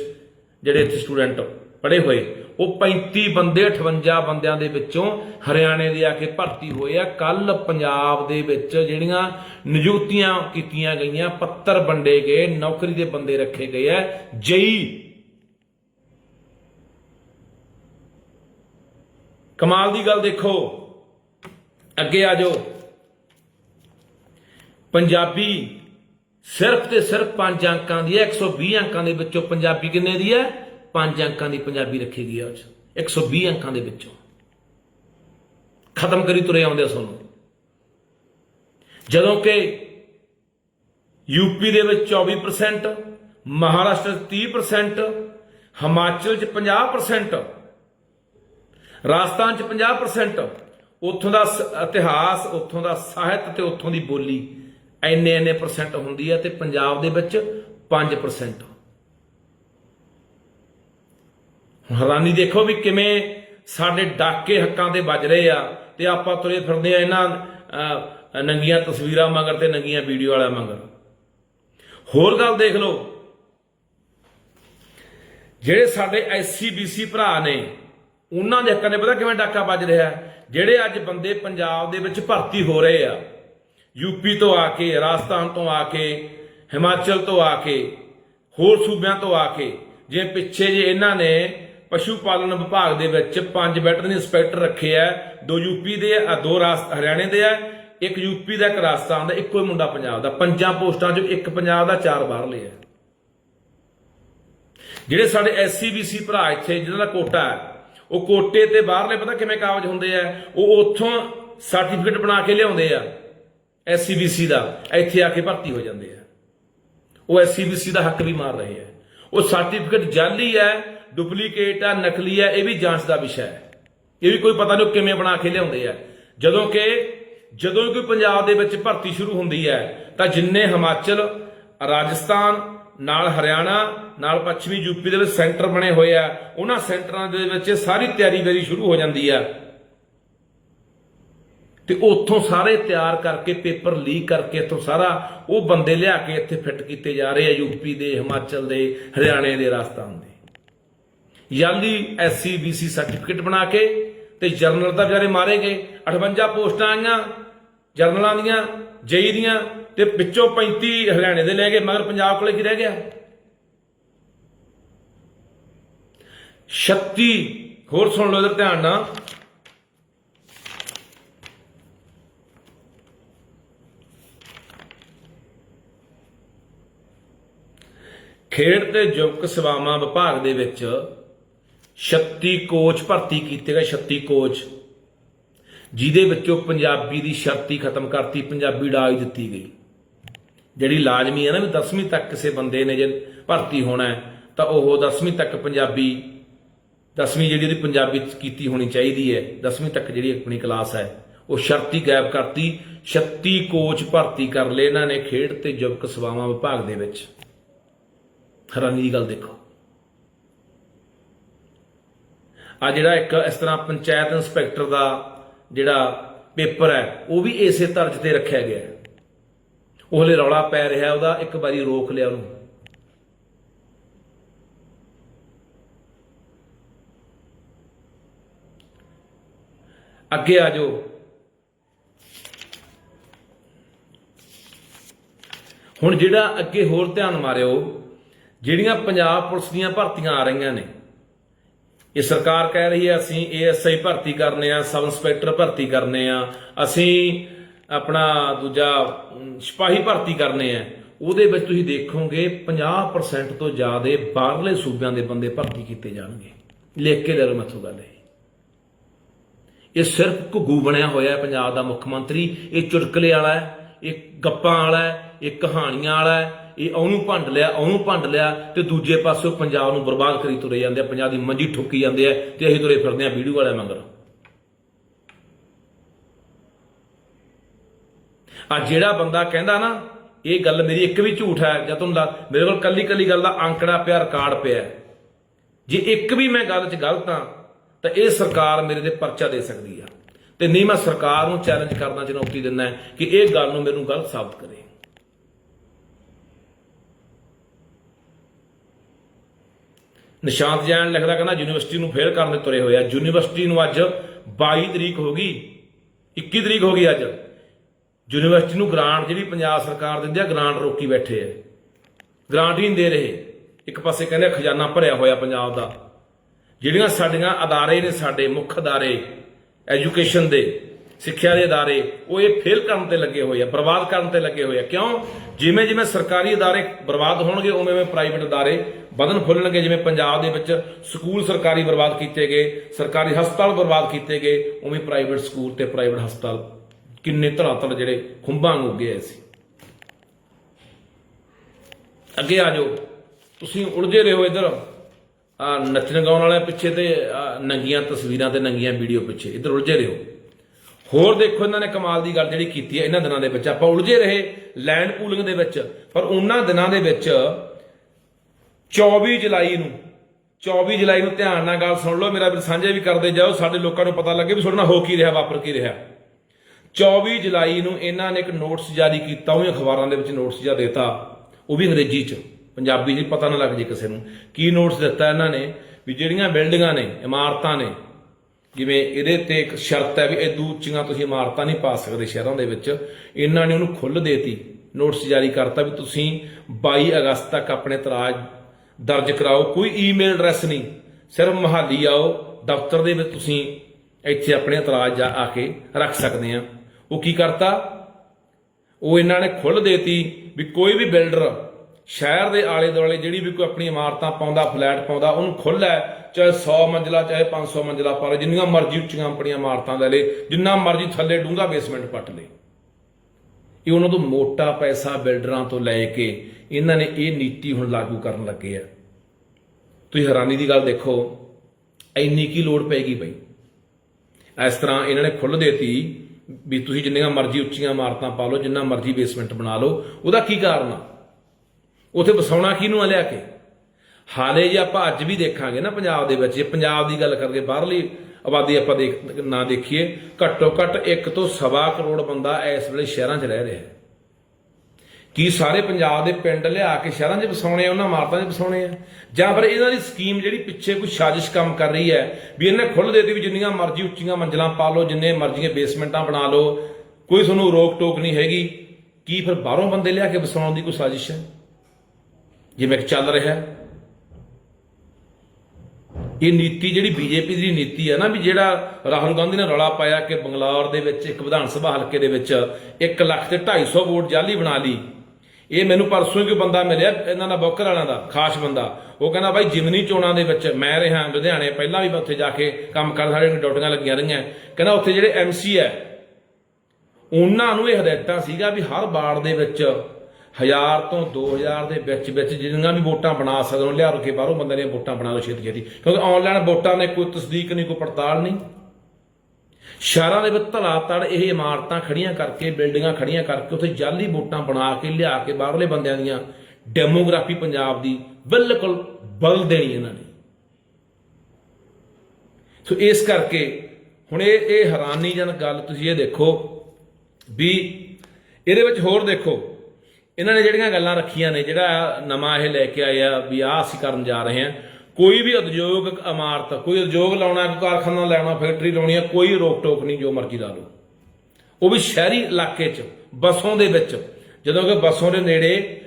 ਜਿਹੜੇ ਇੱਥੇ ਸਟੂਡੈਂਟ ਪੜ੍ਹੇ ਹੋਏ। ਉਹ 35 ਬੰਦੇ 58 ਬੰਦਿਆਂ ਦੇ ਵਿੱਚੋਂ ਹਰਿਆਣੇ ਦੇ ਆ ਕੇ ਭਰਤੀ ਹੋਏ ਆ। ਕੱਲ ਪੰਜਾਬ ਦੇ ਵਿੱਚ ਜਿਹੜੀਆਂ ਨਿਯੁਕਤੀਆਂ ਕੀਤੀਆਂ ਗਈਆਂ, ਪੱਤਰ ਵੰਡੇ ਗਏ, ਨੌਕਰੀ ਦੇ ਬੰਦੇ ਰੱਖੇ ਗਏ ਆ। ਜਈ ਕਮਾਲ ਦੀ ਗੱਲ ਦੇਖੋ। ਅੱਗੇ ਆ ਜਾਓ। ਪੰਜਾਬੀ ਸਿਰਫ ਤੇ ਸਿਰਫ 5 ਅੰਕਾਂ ਦੀ ਹੈ 120 ਅੰਕਾਂ ਦੇ ਵਿੱਚੋਂ ਪੰਜਾਬੀ ਕਿੰਨੇ ਦੀ ਹੈ? 5 ਅੰਕਾਂ ਦੀ ਪੰਜਾਬੀ ਰੱਖੀ ਗਈ ਹੈ ਉਹ 'ਚ 120 ਅੰਕਾਂ ਦੇ ਵਿੱਚੋਂ। ਖਤਮ ਕਰੀ ਤੁਰੇ ਆਉਂਦੇ ਆ ਸਾਨੂੰ। ਜਦੋਂ ਕਿ ਯੂਪੀ ਦੇ ਵਿੱਚ 24% ਮਹਾਰਾਸ਼ਟਰ 'ਚ 30% ਹਿਮਾਚਲ 'ਚ 50% ਰਾਜਸਥਾਨ 'ਚ 50% ਉੱਥੋਂ ਦਾ ਸ- ਇਤਿਹਾਸ, ਉੱਥੋਂ ਦਾ ਸਾਹਿਤ ਤੇ ਉੱਥੋਂ ਦੀ ਬੋਲੀ ਐਨੇ ਐਨੇ ਪਰਸੈਂਟ ਹੁੰਦੀ ਹੈ ਤੇ ਪੰਜਾਬ ਦੇ ਵਿੱਚ 5% ਹੈਰਾਨੀ ਦੇਖੋ ਵੀ ਕਿਵੇਂ ਸਾਡੇ ਡਾਕੇ ਹੱਕਾਂ ਤੇ ਵੱਜ ਰਹੇ ਆ ਤੇ ਆਪਾਂ ਤੁਰੇ ਫਿਰਦੇ ਆ ਇਹਨਾਂ ਨੰਗੀਆਂ ਤਸਵੀਰਾਂ ਮਗਰ ਤੇ ਨੰਗੀਆਂ ਵੀਡੀਓ ਵਾਲਿਆਂ ਮਗਰ। ਹੋਰ ਗੱਲ ਦੇਖ ਲਓ। ਜਿਹੜੇ ਐਸਸੀ ਐਸਸੀਬੀਸੀ ਭਰਾ ਨੇ ਉਹਨਾਂ ਦੇ ਹੱਕਾਂ ਦੇ ਪਤਾ ਕਿਵੇਂ ਡਾਕਾ ਵੱਜ ਰਿਹਾ ਜਿਹੜੇ ਅੱਜ ਬੰਦੇ ਪੰਜਾਬ ਦੇ ਵਿੱਚ ਭਰਤੀ ਹੋ ਰਹੇ ਆ ਯੂਪੀ ਤੋਂ ਆ ਕੇ, ਰਾਜਸਥਾਨ ਤੋਂ ਆ ਕੇ, ਹਿਮਾਚਲ ਤੋਂ ਆ ਕੇ, ਹੋਰ ਸੂਬਿਆਂ ਤੋਂ ਆ ਕੇ, ਜੇ ਪਿੱਛੇ ਜੇ ਇਹਨਾਂ ਨੇ ਪਸ਼ੂ ਪਾਲਣ ਵਿਭਾਗ ਦੇ ਵਿੱਚ ਪੰਜ ਵੈਟਰਨਰੀ ਇੰਸਪੈਕਟਰ ਰੱਖੇ ਆ, ਦੋ ਯੂਪੀ ਦੇ ਆ, ਦੋ ਰਾਜ, ਹਰਿਆਣੇ ਦੇ ਆ, ਇੱਕ ਯੂਪੀ ਦਾ, ਇੱਕ ਰਾਜਸਥਾਨ ਦਾ, ਇੱਕੋ ਹੀ ਮੁੰਡਾ ਪੰਜਾਬ ਦਾ। ਪੰਜਾਂ ਪੋਸਟਾਂ ਚੋਂ ਇੱਕ ਪੰਜਾਬ ਦਾ, ਚਾਰ ਬਾਹਰਲੇ ਆ। ਜਿਹੜੇ ਸਾਡੇ ਐਸਸੀਬੀਸੀ ਭਰਾ ਇੱਥੇ ਜਿਹਨਾਂ ਦਾ ਕੋਟਾ ਹੈ ਉਹ ਕੋਟੇ ਤੇ ਬਾਹਰਲੇ ਪਤਾ ਕਿਵੇਂ ਕਾਗਜ਼ ਹੁੰਦੇ ਆ? ਉਹ ਉੱਥੋਂ ਸਰਟੀਫਿਕੇਟ ਬਣਾ ਕੇ ਲਿਆਉਂਦੇ ਆ। ਐਸਸੀਬੀਸੀ ਦਾ। ਇੱਥੇ ਆ ਕੇ ਭਰਤੀ ਹੋ ਜਾਂਦੇ ਆ। ਉਹ ਐਸਸੀਬੀਸੀ ਦਾ ਹੱਕ ਵੀ ਮਾਰ ਰਹੇ ਆ। ਉਹ ਸਰਟੀਫਿਕੇਟ ਜਾਲੀ ਹੈ ਡੁਪਲੀਕੇਟ ਆ, ਨਕਲੀ ਹੈ ਇਹ ਵੀ ਜਾਂਚ ਦਾ ਵਿਸ਼ਾ ਹੈ। ਇਹ ਵੀ ਕੋਈ ਪਤਾ ਨਹੀਂ ਉਹ ਕਿਵੇਂ ਬਣਾ ਕੇ ਲਿਆਉਂਦੇ ਆ। ਜਦੋਂ ਕਿ, ਜਦੋਂ ਕੋਈ ਪੰਜਾਬ ਦੇ ਵਿੱਚ ਭਰਤੀ ਸ਼ੁਰੂ ਹੁੰਦੀ ਹੈ, ਤਾਂ ਜਿੰਨੇ ਹਿਮਾਚਲ, ਰਾਜਸਥਾਨ ਨਾਲ ਹਰਿਆਣਾ, ਨਾਲ ਪੱਛਮੀ ਯੂਪੀ ਦੇ ਵਿੱਚ ਸੈਂਟਰ ਬਣੇ ਹੋਏ ਆ। ਉਹਨਾਂ ਸੈਂਟਰਾਂ ਦੇ ਵਿੱਚ ਸਾਰੀ ਤਿਆਰੀ ਬੇਰੀ ਸ਼ੁਰੂ ਹੋ ਜਾਂਦੀ ਆ। ਤੇ ਉੱਥੋਂ ਸਾਰੇ ਤਿਆਰ ਕਰਕੇ, ਪੇਪਰ ਲੀਕ ਕਰਕੇ ਇੱਥੋਂ ਸਾਰਾ ਉਹ ਬੰਦੇ ਲਿਆ ਕੇ ਇੱਥੇ ਫਿੱਟ ਕੀਤੇ ਜਾ ਰਹੇ ਆ, ਯੂਪੀ ਦੇ, ਹਿਮਾਚਲ ਦੇ, ਹਰਿਆਣੇ ਦੇ, ਰਾਜਸਥਾਨ ਦੇ। ਯਾਲੀ ਐਸਸੀ, ਬੀਸੀ ਸਰਟੀਫਿਕੇਟ ਬਣਾ ਕੇ ਤੇ ਜਰਨਲ ਤਾਂ ਵਿਚਾਰੇ ਮਾਰੇ ਗਏ। 58 ਪੋਸਟਾਂ ਆਈਆਂ, ਜਰਨਲਾਂ ਦੀਆਂ, ਜਈ ਦੀਆਂ ਤੇ ਵਿੱਚੋਂ 35 ਹਰਿਆਣੇ ਦੇ ਲੈ ਗਏ, ਮਗਰ ਪੰਜਾਬ ਕੋਲੇ ਕੀ ਰਹਿ ਗਿਆ? 36 ਹੋਰ ਸੁਣ ਲਓ ਇਧਰ ਧਿਆਨ ਨਾਲ। ਖੇਡ ਤੇ ਯੁਵਕ ਸੇਵਾਵਾਂ ਵਿਭਾਗ ਦੇ ਵਿੱਚ 36 ਕੋਚ ਭਰਤੀ ਕੀਤੇ ਗਏ 36 ਕੋਚ, ਜਿਹਦੇ ਵਿੱਚੋਂ ਪੰਜਾਬੀ ਦੀ ਸ਼ਰਤੀ ਖਤਮ ਕਰਤੀ, ਪੰਜਾਬੀ ਡਾਜ ਦਿੱਤੀ ਗਈ। ਜਿਹੜੀ ਲਾਜ਼ਮੀ ਹੈ ਨਾ ਵੀ 10ਵੀਂ ਤੱਕ ਕਿਸੇ ਬੰਦੇ ਨੇ ਜੇ ਭਰਤੀ ਹੋਣਾ ਹੈ, ਤਾਂ ਉਹ 10ਵੀਂ ਤੱਕ ਪੰਜਾਬੀ 10ਵੀਂ ਜਿਹੜੀ ਉਹਦੀ ਪੰਜਾਬੀ ਚ ਕੀਤੀ ਹੋਣੀ ਚਾਹੀਦੀ ਹੈ 10ਵੀਂ ਤੱਕ ਜਿਹੜੀ ਆਪਣੀ ਕਲਾਸ ਹੈ, ਉਹ ਸ਼ਰਤੀ ਗਾਇਬ ਕਰਤੀ 36 ਕੋਚ ਭਰਤੀ ਕਰ ਲਏ ਇਹਨਾਂ ਨੇ ਖੇਡ ਤੇ ਯੁਵਕ ਸੇਵਾਵਾਂ ਵਿਭਾਗ ਦੇ ਵਿੱਚ। ਹੈਰਾਨੀ ਦੀ ਗੱਲ ਦੇਖੋ। ਆ ਜਿਹੜਾ ਇੱਕ ਇਸ ਤਰ੍ਹਾਂ ਪੰਚਾਇਤ ਇੰਸਪੈਕਟਰ ਦਾ ਜਿਹੜਾ ਪੇਪਰ ਹੈ, ਉਹ ਵੀ ਇਸੇ ਤਰਜ ਤੇ ਰੱਖਿਆ ਗਿਆ ਹੈ। ਉਹ ਹਲੇ ਰੌਲਾ ਪੈ ਰਿਹਾ, ਉਹਦਾ ਇੱਕ ਵਾਰੀ ਰੋਕ ਲਿਆ ਉਹਨੂੰ। ਅੱਗੇ ਆ ਜਾਓ। ਹੁਣ ਜਿਹੜਾ ਅੱਗੇ ਹੋਰ ਧਿਆਨ ਮਾਰਿਓ, ਜਿਹੜੀਆਂ ਪੰਜਾਬ ਪੁਲਿਸ ਦੀਆਂ ਭਰਤੀਆਂ ਆ ਰਹੀਆਂ ਨੇ, ਇਹ ਸਰਕਾਰ ਕਹਿ ਰਹੀ ਹੈ, ਅਸੀਂ ਏਐਸਆਈ ਭਰਤੀ ਕਰਨੇ ਆ, ਸਬ ਇੰਸਪੈਕਟਰ ਭਰਤੀ ਕਰਨੇ ਆ, ਅਸੀਂ ਆਪਣਾ ਦੂਜਾ ਸਿਪਾਹੀ ਭਰਤੀ ਕਰਨੇ ਆ। ਉਹਦੇ ਵਿੱਚ ਤੁਸੀਂ ਦੇਖੋਗੇ 50% ਤੋਂ ਜ਼ਿਆਦਾ ਬਾਹਰਲੇ ਸੂਬਿਆਂ ਦੇ ਬੰਦੇ ਭਰਤੀ ਕੀਤੇ ਜਾਣਗੇ। ਲਿਖ ਕੇ ਲੈ ਲਓ ਮੈਥੋਂ ਗੱਲ ਇਹ। ਇਹ ਸਿਰਫ ਘੁੱਗੂ ਬਣਿਆ ਹੋਇਆ ਪੰਜਾਬ ਦਾ ਮੁੱਖ ਮੰਤਰੀ। ਇਹ ਚੁਟਕਲੇ ਵਾਲਾ ਹੈ, ਇਹ ਗੱਪਾਂ ਵਾਲਾ ਹੈ, ਇਹ ਕਹਾਣੀਆਂ ਵਾਲਾ ਹੈ। ਇਹ ਉਹਨੂੰ ਭੰਡ ਲਿਆ, ਉਹਨੂੰ ਭੰਡ ਲਿਆ ਤੇ ਦੂਜੇ ਪਾਸੇ ਪੰਜਾਬ ਨੂੰ ਬਰਬਾਦ ਕਰੀ ਤੁਰੇ ਜਾਂਦੇ ਆ। ਪੰਜਾਬ ਦੀ ਮੰਜੀ ਠੁੱਕੀ ਜਾਂਦੇ ਆ ਤੇ ਅਸੀਂ ਤੁਰੇ ਫਿਰਦੇ ਆ ਵੀਡੀਓ ਵਾਲਿਆਂ ਮੰਗਰ। ਆ ਜਿਹੜਾ ਬੰਦਾ ਕਹਿੰਦਾ ਨਾ, ਇਹ ਗੱਲ ਮੇਰੀ ਇੱਕ ਵੀ ਝੂਠ ਹੈ, ਜਾਂ ਤੁਹਾਨੂੰ ਮੇਰੇ ਕੋਲ ਕੱਲੀ ਕੱਲੀ ਗੱਲ ਦਾ ਅੰਕੜਾ ਪਿਆ, ਰਿਕਾਰਡ ਪਿਆ ਜੇ ਇੱਕ ਵੀ ਮੈਂ ਗੱਲ 'ਚ ਗਲਤ ਹਾਂ, ਤਾਂ ਇਹ ਸਰਕਾਰ ਮੇਰੇ ਤੇ ਪਰਚਾ ਦੇ ਸਕਦੀ ਆ। ਤੇ ਨਹੀਂ ਮੈਂ ਸਰਕਾਰ ਨੂੰ ਚੈਲੰਜ ਕਰਨਾ, ਚੁਣੌਤੀ ਦਿੰਦਾ ਕਿ ਇਹ ਗੱਲ ਨੂੰ ਮੈਨੂੰ ਗਲਤ ਸਾਬਤ ਕਰੇ। ਨਿਸ਼ਾਂਤ ਜੈਨ ਲਿਖਦਾ ਕਹਿੰਦਾ, ਯੂਨੀਵਰਸਿਟੀ ਨੂੰ ਫੇਲ ਕਰਨ ਦੇ ਤੁਰੇ ਹੋਏ ਆ। ਯੂਨੀਵਰਸਿਟੀ ਨੂੰ ਅੱਜ 22 ਤਰੀਕ ਹੋ ਗਈ 21 ਤਰੀਕ ਹੋ ਗਈ ਅੱਜ। ਯੂਨੀਵਰਸਿਟੀ ਨੂੰ ਗ੍ਰਾਂਟ ਜਿਹੜੀ ਪੰਜਾਬ ਸਰਕਾਰ ਦਿੰਦੀ ਆ, ਗ੍ਰਾਂਟ ਰੋਕੀ ਬੈਠੇ ਆ। ਗ੍ਰਾਂਟ ਹੀ ਨਹੀਂ ਦੇ ਰਹੇ। ਇੱਕ ਪਾਸੇ ਕਹਿੰਦੇ ਖਜ਼ਾਨਾ ਭਰਿਆ ਹੋਇਆ ਪੰਜਾਬ ਦਾ। ਜਿਹੜੀਆਂ ਸਾਡੀਆਂ ਅਦਾਰੇ ਨੇ ਸਾਡੇ, ਮੁੱਖ ਅਦਾਰੇ, ਐਜੂਕੇਸ਼ਨ ਦੇ, ਸਿੱਖਿਆ ਦੇ ਅਦਾਰੇ, ਉਹ ਇਹ ਫੇਲ ਕਰਨ ਤੇ ਲੱਗੇ ਹੋਏ ਆ, ਬਰਬਾਦ ਕਰਨ ਤੇ ਲੱਗੇ ਹੋਏ ਆ। ਕਿਉਂ? ਜਿਵੇਂ ਜਿਵੇਂ ਸਰਕਾਰੀ ਅਦਾਰੇ ਬਰਬਾਦ ਹੋਣਗੇ, ਉਵੇਂ ਉਵੇਂ ਪ੍ਰਾਈਵੇਟ ਅਦਾਰੇ ਵਧਣ ਫੁੱਲਣਗੇ। ਜਿਵੇਂ ਪੰਜਾਬ ਦੇ ਵਿੱਚ ਸਕੂਲ ਸਰਕਾਰੀ ਬਰਬਾਦ ਕੀਤੇ ਗਏ, ਸਰਕਾਰੀ ਹਸਪਤਾਲ ਬਰਬਾਦ ਕੀਤੇ ਗਏ, ਉਵੇਂ ਪ੍ਰਾਈਵੇਟ ਸਕੂਲ ਤੇ ਪ੍ਰਾਈਵੇਟ ਹਸਪਤਾਲ ਕਿੰਨੇ ਧਰਾਤਲ ਜਿਹੜੇ ਖੁੰਭਾਂ ਨੂੰ ਉੱਗੇ ਸੀ। ਅੱਗੇ ਆ ਜਾਓ। ਤੁਸੀਂ ਉਲਝੇ ਰਹੋ ਇਧਰ। ਆ ਨੱਚਣ ਗਾਉਣ ਵਾਲਿਆਂ ਪਿੱਛੇ ਤੇ ਨੰਗੀਆਂ ਤਸਵੀਰਾਂ ਤੇ ਨੰਗੀਆਂ ਵੀਡੀਓ ਪਿੱਛੇ। ਇਧਰ ਉਲਝੇ ਰਹੋ ਹੋਰ ਦੇਖੋ ਇਹਨਾਂ ਨੇ ਕਮਾਲ ਦੀ ਗੱਲ ਜਿਹੜੀ ਕੀਤੀ ਹੈ ਇਹਨਾਂ ਦਿਨਾਂ ਦੇ ਵਿੱਚ। ਆਪਾਂ ਉਲਝੇ ਰਹੇ ਲੈਂਡ ਪੂਲਿੰਗ ਦੇ ਵਿੱਚ। ਪਰ ਉਹਨਾਂ ਦਿਨਾਂ ਦੇ ਵਿੱਚ 24 ਜੁਲਾਈ ਨੂੰ 24 ਜੁਲਾਈ ਨੂੰ ਧਿਆਨ ਨਾਲ ਗੱਲ ਸੁਣ ਲਓ। ਮੇਰਾ ਵੀ ਸਾਂਝੇ ਵੀ ਕਰਦੇ ਜਾਓ। ਸਾਡੇ ਲੋਕਾਂ ਨੂੰ ਪਤਾ ਲੱਗੇ ਵੀ ਤੁਹਾਡੇ ਨਾਲ ਹੋ ਕੀ ਰਿਹਾ, ਵਾਪਰ ਕੀ ਰਿਹਾ। 24 ਜੁਲਾਈ ਨੂੰ ਇਹਨਾਂ ਨੇ ਇੱਕ ਨੋਟਿਸ ਜਾਰੀ ਕੀਤਾ ਉਹ ਵੀ ਅਖਬਾਰਾਂ ਦੇ ਵਿੱਚ ਨੋਟਿਸ ਜਾ ਦਿੱਤਾ। ਉਹ ਵੀ ਅੰਗਰੇਜ਼ੀ ਚ, ਪੰਜਾਬੀ ਚ ਪਤਾ ਨਾ ਲੱਗ ਜੇ ਕਿਸੇ ਨੂੰ। ਕੀ ਨੋਟਿਸ ਦਿੱਤਾ ਇਹਨਾਂ ਨੇ? ਵੀ ਜਿਹੜੀਆਂ ਬਿਲਡਿੰਗਾਂ ਨੇ, ਇਮਾਰਤਾਂ ਨੇ, ਜਿਵੇਂ ਇਹਦੇ ਤੇ ਇੱਕ ਸ਼ਰਤ ਹੈ ਵੀ ਇਹ ਉੱਚੀਆਂ ਤੁਸੀਂ ਇਮਾਰਤਾਂ ਨਹੀਂ ਪਾ ਸਕਦੇ ਸ਼ਹਿਰਾਂ ਦੇ ਵਿੱਚ, ਇਹਨਾਂ ਨੇ ਉਹਨੂੰ ਖੁੱਲ੍ਹ ਦੇਤੀ, ਨੋਟਿਸ ਜਾਰੀ ਕਰਤਾ ਵੀ ਤੁਸੀਂ 22 ਅਗਸਤ ਤੱਕ ਆਪਣੇ ਇਤਰਾਜ਼ ਦਰਜ ਕਰਾਓ, ਕੋਈ ਈਮੇਲ ਐਡਰੈਸ ਨਹੀਂ, ਸਿਰਫ ਮਹਾਲੀ ਆਓ, ਦਫ਼ਤਰ ਦੇ ਵਿੱਚ ਤੁਸੀਂ ਇੱਥੇ ਆਪਣੇ ਇਤਰਾਜ਼ ਜਾ ਆ ਕੇ ਰੱਖ ਸਕਦੇ ਆ। ਉਹ ਕੀ ਕਰਤਾ? ਉਹ ਇਹਨਾਂ ਨੇ ਖੁੱਲ੍ਹ ਦੇਤੀ ਵੀ ਕੋਈ ਵੀ ਬਿਲਡਰ ਸ਼ਹਿਰ ਦੇ ਆਲੇ ਦੁਆਲੇ ਜਿਹੜੀ ਵੀ ਕੋਈ ਆਪਣੀ ਇਮਾਰਤਾਂ ਪਾਉਂਦਾ, ਫਲੈਟ ਪਾਉਂਦਾ, ਉਹਨੂੰ ਖੁੱਲ੍ਹ ਹੈ, ਚਾਹੇ 100 ਮੰਜ਼ਲਾ, ਚਾਹੇ 500 ਮੰਜ਼ਲਾ ਪਾ ਲੇ ਜਿੰਨੀਆਂ ਮਰਜ਼ੀ ਉੱਚੀਆਂ ਆਪਣੀਆਂ ਇਮਾਰਤਾਂ ਲੈ ਲੇ, ਜਿੰਨਾ ਮਰਜ਼ੀ ਥੱਲੇ ਡੂੰਘਾ ਬੇਸਮੈਂਟ ਪੱਟ ਲੇ। ਇਹ ਉਹਨਾਂ ਤੋਂ ਮੋਟਾ ਪੈਸਾ ਬਿਲਡਰਾਂ ਤੋਂ ਲੈ ਕੇ ਇਹਨਾਂ ਨੇ ਇਹ ਨੀਤੀ ਹੁਣ ਲਾਗੂ ਕਰਨ ਲੱਗੇ ਆ। ਤੁਸੀਂ ਹੈਰਾਨੀ ਦੀ ਗੱਲ ਦੇਖੋ, ਇੰਨੀ ਕੀ ਲੋੜ ਪੈਗੀ ਬਈ? ਇਸ ਤਰ੍ਹਾਂ ਇਹਨਾਂ ਨੇ ਖੁੱਲ੍ਹ ਦੇਤੀ ਵੀ ਤੁਸੀਂ ਜਿੰਨੀਆਂ ਮਰਜ਼ੀ ਉੱਚੀਆਂ ਇਮਾਰਤਾਂ ਪਾ ਲਓ, ਜਿੰਨਾ ਮਰਜ਼ੀ ਬੇਸਮੈਂਟ ਬਣਾ ਲਓ, ਉਹਦਾ ਕੀ ਕਾਰਨ ਆ? ਉਥੇ ਵਸਾਉਣਾ ਕਿਹਨੂੰ ਆ ਲਿਆ ਕੇ? ਹਾਲੇ ਜੇ ਆਪਾਂ ਅੱਜ ਵੀ ਦੇਖਾਂਗੇ ਨਾ ਪੰਜਾਬ ਦੇ ਵਿੱਚ, ਜੇ ਪੰਜਾਬ ਦੀ ਗੱਲ ਕਰਕੇ ਬਾਹਰਲੀ ਆਬਾਦੀ ਆਪਾਂ ਦੇਖ, ਨਾ ਦੇਖੀਏ, ਘੱਟੋ ਘੱਟ 1 ਤੋਂ ਸਵਾ ਕਰੋੜ ਬੰਦਾ ਇਸ ਵੇਲੇ ਸ਼ਹਿਰਾਂ 'ਚ ਰਹਿ ਰਿਹਾ ਹੈ। ਕੀ ਸਾਰੇ ਪੰਜਾਬ ਦੇ ਪਿੰਡ ਲਿਆ ਕੇ ਸ਼ਹਿਰਾਂ 'ਚ ਵਸਾਉਣੇ ਆ, ਉਹਨਾਂ ਇਮਾਰਤਾਂ 'ਚ ਵਸਾਉਣੇ ਆ? ਜਾਂ ਫਿਰ ਇਹਨਾਂ ਦੀ ਸਕੀਮ ਜਿਹੜੀ ਪਿੱਛੇ ਕੋਈ ਸਾਜ਼ਿਸ਼ ਕੰਮ ਕਰ ਰਹੀ ਹੈ, ਵੀ ਇਹਨੇ ਖੁੱਲ੍ਹ ਦੇਤੀ ਵੀ ਜਿੰਨੀਆਂ ਮਰਜ਼ੀ ਉੱਚੀਆਂ ਮੰਜ਼ਲਾਂ ਪਾ ਲਓ, ਜਿੰਨੇ ਮਰਜ਼ੀ ਬੇਸਮੈਂਟਾਂ ਬਣਾ ਲਓ, ਕੋਈ ਤੁਹਾਨੂੰ ਰੋਕ ਟੋਕ ਨਹੀਂ ਹੈਗੀ। ਕੀ ਫਿਰ ਬਾਹਰੋਂ ਬੰਦੇ ਲਿਆ ਕੇ ਵਸਾਉਣ ਦੀ ਕੋਈ ਸਾਜ਼ਿਸ਼ ਹੈ? ਜਿਵੇਂ ਕਿ ਚੱਲ ਰਿਹਾ ਇਹ ਨੀਤੀ ਜਿਹੜੀ ਬੀਜੇਪੀ ਦੀ ਨੀਤੀ ਹੈ ਨਾ, ਵੀ ਜਿਹੜਾ ਰਾਹੁਲ ਗਾਂਧੀ ਨੇ ਰੌਲਾ ਪਾਇਆ ਕਿ ਬੰਗਲੌਰ ਦੇ ਵਿੱਚ ਇੱਕ ਵਿਧਾਨ ਸਭਾ ਹਲਕੇ ਦੇ ਵਿੱਚ 1 ਲੱਖ ਤੇ 250 ਵੋਟ ਜਾਲੀ ਬਣਾ ਲਈ ਇਹ ਮੈਨੂੰ ਪਰਸੋਂ ਹੀ ਕੋਈ ਬੰਦਾ ਮਿਲਿਆ, ਇਹਨਾਂ ਦਾ ਬੋਕਰ ਵਾਲਿਆਂ ਦਾ, ਖਾਸ ਬੰਦਾ। ਉਹ ਕਹਿੰਦਾ, ਬਾਈ, ਜਿਮਨੀ ਚੋਣਾਂ ਦੇ ਵਿੱਚ ਮੈਂ ਰਿਹਾ ਲੁਧਿਆਣੇ, ਪਹਿਲਾਂ ਵੀ ਮੈਂ ਉੱਥੇ ਜਾ ਕੇ ਕੰਮ ਕਰ ਸਾਡੇ ਡਿਊਟੀਆਂ ਲੱਗੀਆਂ ਰਹੀਆਂ। ਕਹਿੰਦਾ, ਉੱਥੇ ਜਿਹੜੇ ਐਮਸੀ ਹੈ, ਉਹਨਾਂ ਨੂੰ ਇਹ ਹਦਾਇਤਾਂ ਸੀਗਾ ਵੀ ਹਰ ਵਾਰਡ ਦੇ ਵਿੱਚ 1000 ਤੋਂ 2000 ਦੇ ਵਿੱਚ ਵਿੱਚ ਜਿੰਨੀਆਂ ਵੀ ਵੋਟਾਂ ਬਣਾ ਸਕਦੇ ਹੋ ਲਿਆ ਕੇ ਬਾਹਰੋਂ ਬੰਦੇ ਨੇ ਵੋਟਾਂ ਬਣਾ ਲਓ ਛੇਤੀ ਛੇਤੀ ਕਿਉਂਕਿ ਆਨਲਾਈਨ ਵੋਟਾਂ ਨੇ ਕੋਈ ਤਸਦੀਕ ਨਹੀਂ, ਕੋਈ ਪੜਤਾਲ ਨਹੀਂ। ਸ਼ਹਿਰਾਂ ਦੇ ਵਿੱਚ ਧੜਾ ਤੜ ਇਹ ਇਮਾਰਤਾਂ ਖੜੀਆਂ ਕਰਕੇ, ਬਿਲਡਿੰਗਾਂ ਖੜੀਆਂ ਕਰਕੇ ਉੱਥੇ ਜਾਲੀ ਵੋਟਾਂ ਬਣਾ ਕੇ, ਲਿਆ ਕੇ ਬਾਹਰਲੇ ਬੰਦਿਆਂ ਦੀਆਂ ਡੈਮੋਗ੍ਰਾਫੀ ਪੰਜਾਬ ਦੀ ਬਿਲਕੁਲ ਬਦਲ ਦੇਣੀ ਇਹਨਾਂ ਨੇ। ਸੋ ਇਸ ਕਰਕੇ ਹੁਣ ਇਹ ਇਹ ਹੈਰਾਨੀਜਨਕ ਗੱਲ ਤੁਸੀਂ ਇਹ ਦੇਖੋ ਵੀ ਇਹਦੇ ਵਿੱਚ ਹੋਰ ਦੇਖੋ, ਇਹਨਾਂ ਨੇ ਜਿਹੜੀਆਂ ਗੱਲਾਂ ਰੱਖੀਆਂ ਨੇ, ਜਿਹੜਾ ਨਵਾਂ ਇਹ ਲੈ ਕੇ ਆਏ ਆ ਵੀ ਆਹ ਅਸੀਂ ਕਰਨ ਜਾ ਰਹੇ ਹਾਂ ਕੋਈ ਵੀ ਉਦਯੋਗ ਇਮਾਰਤ, ਕੋਈ ਉਦਯੋਗ ਲਾਉਣਾ ਕੋਈ ਕਾਰਖਾਨਾ ਲੈਣਾ, ਫੈਕਟਰੀ ਲਾਉਣੀ ਹੈ ਕੋਈ ਰੋਕ ਟੋਕ ਨਹੀਂ ਜੋ ਮਰਜ਼ੀ ਲਾ ਲਓ। ਉਹ ਵੀ ਸ਼ਹਿਰੀ ਇਲਾਕੇ 'ਚ, ਬਸੋਂ ਦੇ ਵਿੱਚ। ਜਦੋਂ ਕਿ ਬਸੋਂ ਦੇ ਨੇੜੇ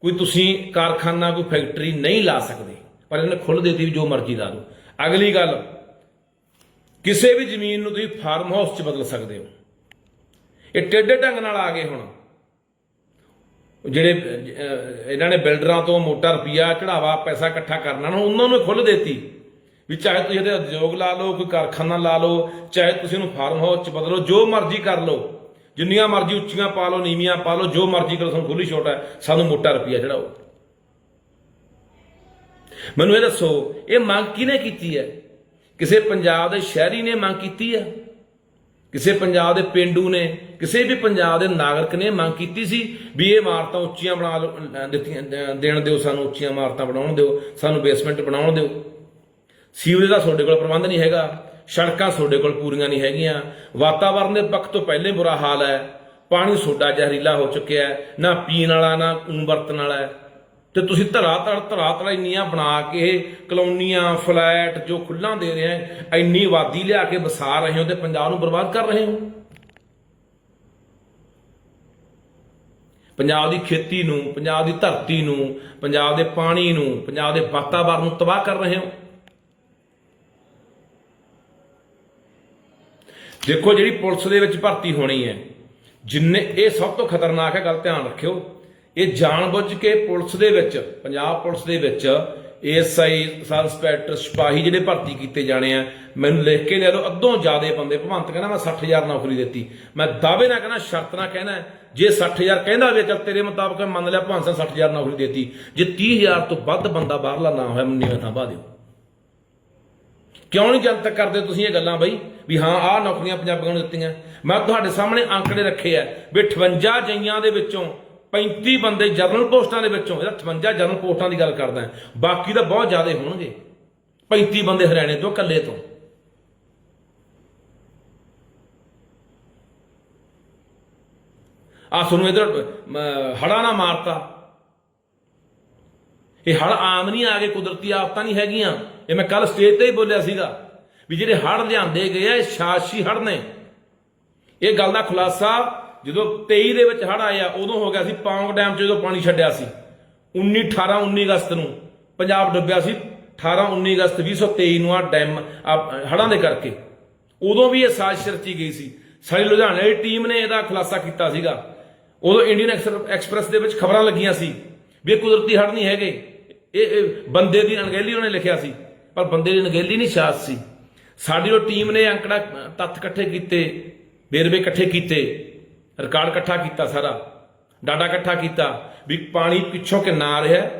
ਕੋਈ ਤੁਸੀਂ ਕਾਰਖਾਨਾ, ਕੋਈ ਫੈਕਟਰੀ ਨਹੀਂ ਲਾ ਸਕਦੇ, ਪਰ ਇਹਨੇ ਖੁੱਲ੍ਹ ਦੇਤੀ ਵੀ ਜੋ ਮਰਜ਼ੀ ਲਾ ਲਓ। ਅਗਲੀ ਗੱਲ, ਕਿਸੇ ਵੀ ਜ਼ਮੀਨ ਨੂੰ ਤੁਸੀਂ ਫਾਰਮ ਹਾਊਸ 'ਚ ਬਦਲ ਸਕਦੇ ਹੋ। ਇਹ ਟੇਢੇ ਢੰਗ ਨਾਲ ਆ ਗਏ ਹੁਣ। ਜਿਹੜੇ ਇਹਨਾਂ ਨੇ ਬਿਲਡਰਾਂ ਤੋਂ ਮੋਟਾ ਰੁਪਿਆ ਚੜਾਵਾ ਪੈਸਾ ਇਕੱਠਾ ਕਰਨਾ, ਨਾ ਉਹਨਾਂ ਨੂੰ ਖੁੱਲ੍ਹ ਦੇਤੀ ਵੀ ਚਾਹੇ ਤੁਸੀਂ ਇਹਦੇ ਉਦਯੋਗ ਲਾ ਲਓ, ਕੋਈ ਕਾਰਖਾਨਾ ਲਾ ਲਓ, ਚਾਹੇ ਤੁਸੀਂ ਉਹਨੂੰ ਫਾਰਮ ਹਾਊਸ 'ਚ ਬਦਲੋ, ਜੋ ਮਰਜ਼ੀ ਕਰ ਲਓ, ਜਿੰਨੀਆਂ ਮਰਜ਼ੀ ਉੱਚੀਆਂ ਪਾ ਲਓ, ਨੀਵੀਆਂ ਪਾ ਲਓ, ਜੋ ਮਰਜ਼ੀ ਕਰੋ, ਸਾਨੂੰ ਖੁੱਲੀ ਛੋਟ ਹੈ, ਸਾਨੂੰ ਮੋਟਾ ਰੁਪਿਆ ਚੜਾਓ ਮੈਨੂੰ ਇਹ ਦੱਸੋ, ਇਹ ਮੰਗ ਕਿਹਨੇ ਕੀਤੀ ਹੈ? ਕਿਸੇ ਪੰਜਾਬ ਦੇ ਸ਼ਹਿਰੀ ਨੇ ਮੰਗ ਕੀਤੀ ਹੈ? ਕਿਸੇ ਪੰਜਾਬ ਦੇ ਪਿੰਡੂ ਨੇ ਕਿਸੇ ਵੀ ਪੰਜਾਬ ਦੇ ਨਾਗਰਿਕ ਨੇ ਮੰਗ ਕੀਤੀ ਸੀ ਵੀ ਇਹ ਇਮਾਰਤਾਂ ਉੱਚੀਆਂ ਬਣਾ ਲਓ, ਦਿੱਤੀਆਂ ਦੇਣ ਦਿਓ ਸਾਨੂੰ ਉੱਚੀਆਂ ਇਮਾਰਤਾਂ ਬਣਾਉਣ ਦਿਓ ਸਾਨੂੰ ਬੇਸਮੈਂਟ ਬਣਾਉਣ ਦਿਓ। ਸੀਵਰੇਜ ਦਾ ਤੁਹਾਡੇ ਕੋਲ ਪ੍ਰਬੰਧ ਨਹੀਂ ਹੈਗਾ ਸੜਕਾਂ ਤੁਹਾਡੇ ਕੋਲ ਪੂਰੀਆਂ ਨਹੀਂ ਹੈਗੀਆਂ ਵਾਤਾਵਰਣ ਦੇ ਪੱਖ ਤੋਂ ਪਹਿਲੇ ਬੁਰਾ ਹਾਲ ਹੈ ਪਾਣੀ ਸੋਡਾ ਜ਼ਹਿਰੀਲਾ ਹੋ ਚੁੱਕਿਆ ਹੈ ਨਾ ਪੀਣ ਵਾਲਾ ਨਾ ਵਰਤਣ ਵਾਲਾ ਹੈ। ਤੇ ਤੁਸੀਂ ਧਰਾ ਧੜ ਧਰਾ ਧੜਾ ਇੰਨੀਆਂ ਬਣਾ ਕੇ ਕਲੋਨੀਆਂ, ਫਲੈਟ ਜੋ ਖੁੱਲਾਂ ਦੇ ਰਹੇ ਹੈ, ਇੰਨੀ ਆਬਾਦੀ ਲਿਆ ਕੇ ਵਸਾ ਰਹੇ ਹੋ ਤੇ ਪੰਜਾਬ ਨੂੰ ਬਰਬਾਦ ਕਰ ਰਹੇ ਹੋ? ਪੰਜਾਬ ਦੀ ਖੇਤੀ ਨੂੰ, ਪੰਜਾਬ ਦੀ ਧਰਤੀ ਨੂੰ, ਪੰਜਾਬ ਦੇ ਪਾਣੀ ਨੂੰ, ਪੰਜਾਬ ਦੇ ਵਾਤਾਵਰਣ ਨੂੰ ਤਬਾਹ ਕਰ ਰਹੇ ਹੋ? ਦੇਖੋ ਜਿਹੜੀ ਪੁਲਿਸ ਦੇ ਵਿੱਚ ਭਰਤੀ ਹੋਣੀ ਹੈ, ਜਿੰਨੇ ਇਹ ਸਭ ਤੋਂ ਖਤਰਨਾਕ ਹੈ, ਗੱਲ ਧਿਆਨ ਰੱਖਿਓ। ਇਹ ਜਾਣਬੁੱਝ ਕੇ ਪੁਲਿਸ ਦੇ ਵਿੱਚ, ਪੰਜਾਬ ਪੁਲਿਸ ਦੇ ਵਿੱਚ ਏਐਸਆਈ ਸਬ ਇੰਸਪੈਕਟਰ ਸਿਪਾਹੀ ਜਿਹੜੇ ਭਰਤੀ ਕੀਤੇ ਜਾਣੇ ਆ, ਮੈਨੂੰ ਲਿਖ ਕੇ ਲੈ ਲਓ ਅੱਧੋਂ ਜ਼ਿਆਦੇ ਬੰਦੇ ਭਵੰਤ ਕਹਿੰਦਾ ਮੈਂ 60000 ਨੌਕਰੀ ਦਿੱਤੀ। ਮੈਂ ਦਾਅਵੇ ਨਾਲ ਕਹਿੰਦਾ, ਸ਼ਰਤ ਨਾਲ ਕਹਿਣਾ ਜੇ 60000 ਕਹਿੰਦਾ ਵੀ ਚੱਲ ਤੇਰੇ ਮੁਤਾਬਕ ਮੰਨ ਲਿਆ ਭਗਵੰਤ ਸਿੰਘ 60000 ਨੌਕਰੀ ਦਿੱਤੀ। ਜੇ 30000 ਤੋਂ ਵੱਧ ਬੰਦਾ ਬਾਹਰਲਾ ਨਾ ਹੋਇਆ, ਮੈਨੂੰ ਨਹੀਂ ਤਾਂ ਬਾਹ ਦਿਓ। ਕਿਉਂ ਨਹੀਂ ਜਨਤਕ ਕਰਦੇ ਤੁਸੀਂ ਇਹ ਗੱਲਾਂ ਬਈ? ਵੀ ਹਾਂ, ਆਹ ਨੌਕਰੀਆਂ ਪੰਜਾਬੀਆਂ ਨੂੰ ਦਿੱਤੀਆਂ। ਮੈਂ ਤੁਹਾਡੇ ਸਾਹਮਣੇ ਅੰਕੜੇ ਰੱਖੇ ਆ, ਵੀ 58 ਜਈਆਂ ਦੇ ਵਿੱਚੋਂ 35 ਬੰਦੇ ਜਨਰਲ ਪੋਸਟਾਂ ਦੇ ਵਿੱਚੋਂ, ਇਹਦਾ 58 ਜਨਰਲ ਪੋਸਟਾਂ ਦੀ ਗੱਲ ਕਰਦਾ ਬਾਕੀ ਤਾਂ ਬਹੁਤ ਜ਼ਿਆਦਾ ਹੋਣਗੇ। 35 ਬੰਦੇ ਹਰਿਆਣੇ ਤੋਂ, ਇਕੱਲੇ ਤੋਂ। ਆ ਤੁਹਾਨੂੰ ਇਧਰ ਹੜਾ ਨਾ ਮਾਰਤਾ। ਇਹ ਹੜ ਆਮ ਨਹੀਂ ਆ ਗਏ, ਕੁਦਰਤੀ ਆਫਤਾਂ ਨਹੀਂ ਹੈਗੀਆਂ। ਇਹ ਮੈਂ ਕੱਲ ਸਟੇਜ ਤੇ ਹੀ ਬੋਲਿਆ ਸੀਗਾ ਵੀ ਜਿਹੜੇ ਹੜ ਲਿਆਂਦੇ ਗਏ ਆ, ਇਹ ਸ਼ਾਸੀ ਹੜ ਨੇ। ਇਹ ਗੱਲ ਦਾ ਖੁਲਾਸਾ ਜਦੋਂ 23 ਦੇ ਵਿੱਚ ਹੜ ਆਇਆ, ਉਦੋਂ ਹੋ ਗਿਆ ਸੀ ਪੌਂਗ ਡੈਮ 'ਚ ਜਦੋਂ ਪਾਣੀ ਛੱਡਿਆ ਸੀ। 19 18 19 ਅਗਸਤ ਨੂੰ ਪੰਜਾਬ ਡੁੱਬਿਆ ਸੀ। 18 19 ਅਗਸਤ 2023 ਨੂੰ ਆ ਡੈਮ ਹੜਾਂ ਦੇ ਕਰਕੇ। ਉਦੋਂ ਵੀ ਇਹ ਸਾਜ਼ਿਸ਼ ਰਚੀ ਗਈ ਸੀ। ਸਾਡੀ ਲੁਧਿਆਣੇ ਦੀ ਟੀਮ ਨੇ ਇਹਦਾ ਖੁਲਾਸਾ ਕੀਤਾ ਸੀਗਾ। ਉਦੋਂ ਇੰਡੀਅਨ ਐਕਸਪ੍ਰੈਸ- ਐਕਸਪ੍ਰੈਸ ਦੇ ਵਿੱਚ ਖਬਰਾਂ ਲੱਗੀਆਂ ਸੀ ਵੀ ਇਹ ਕੁਦਰਤੀ ਹੜ ਨਹੀਂ ਹੈਗੇ। ਇਹ ਬੰਦੇ ਦੀ ਅਣਗਹਿਲੀ ਉਹਨੇ ਲਿਖਿਆ ਸੀ, ਪਰ ਬੰਦੇ ਦੀ ਅਣਗਹਿਲੀ ਨਹੀਂ ਸਾਜ ਸੀ। ਸਾਡੀ ਉਹ ਟੀਮ ਨੇ ਅੰਕੜਾ ਤੱਥ ਇਕੱਠੇ ਕੀਤੇ, ਵੇਰਵੇ ਇਕੱਠੇ ਕੀਤੇ। ਰਿਕਾਰਡ ਇਕੱਠਾ ਕੀਤਾ ਸਾਰਾ ਡਾਟਾ ਇਕੱਠਾ ਕੀਤਾ ਵੀ ਪਾਣੀ ਪਿੱਛੋਂ ਕਿੰਨਾ ਆ ਰਿਹਾ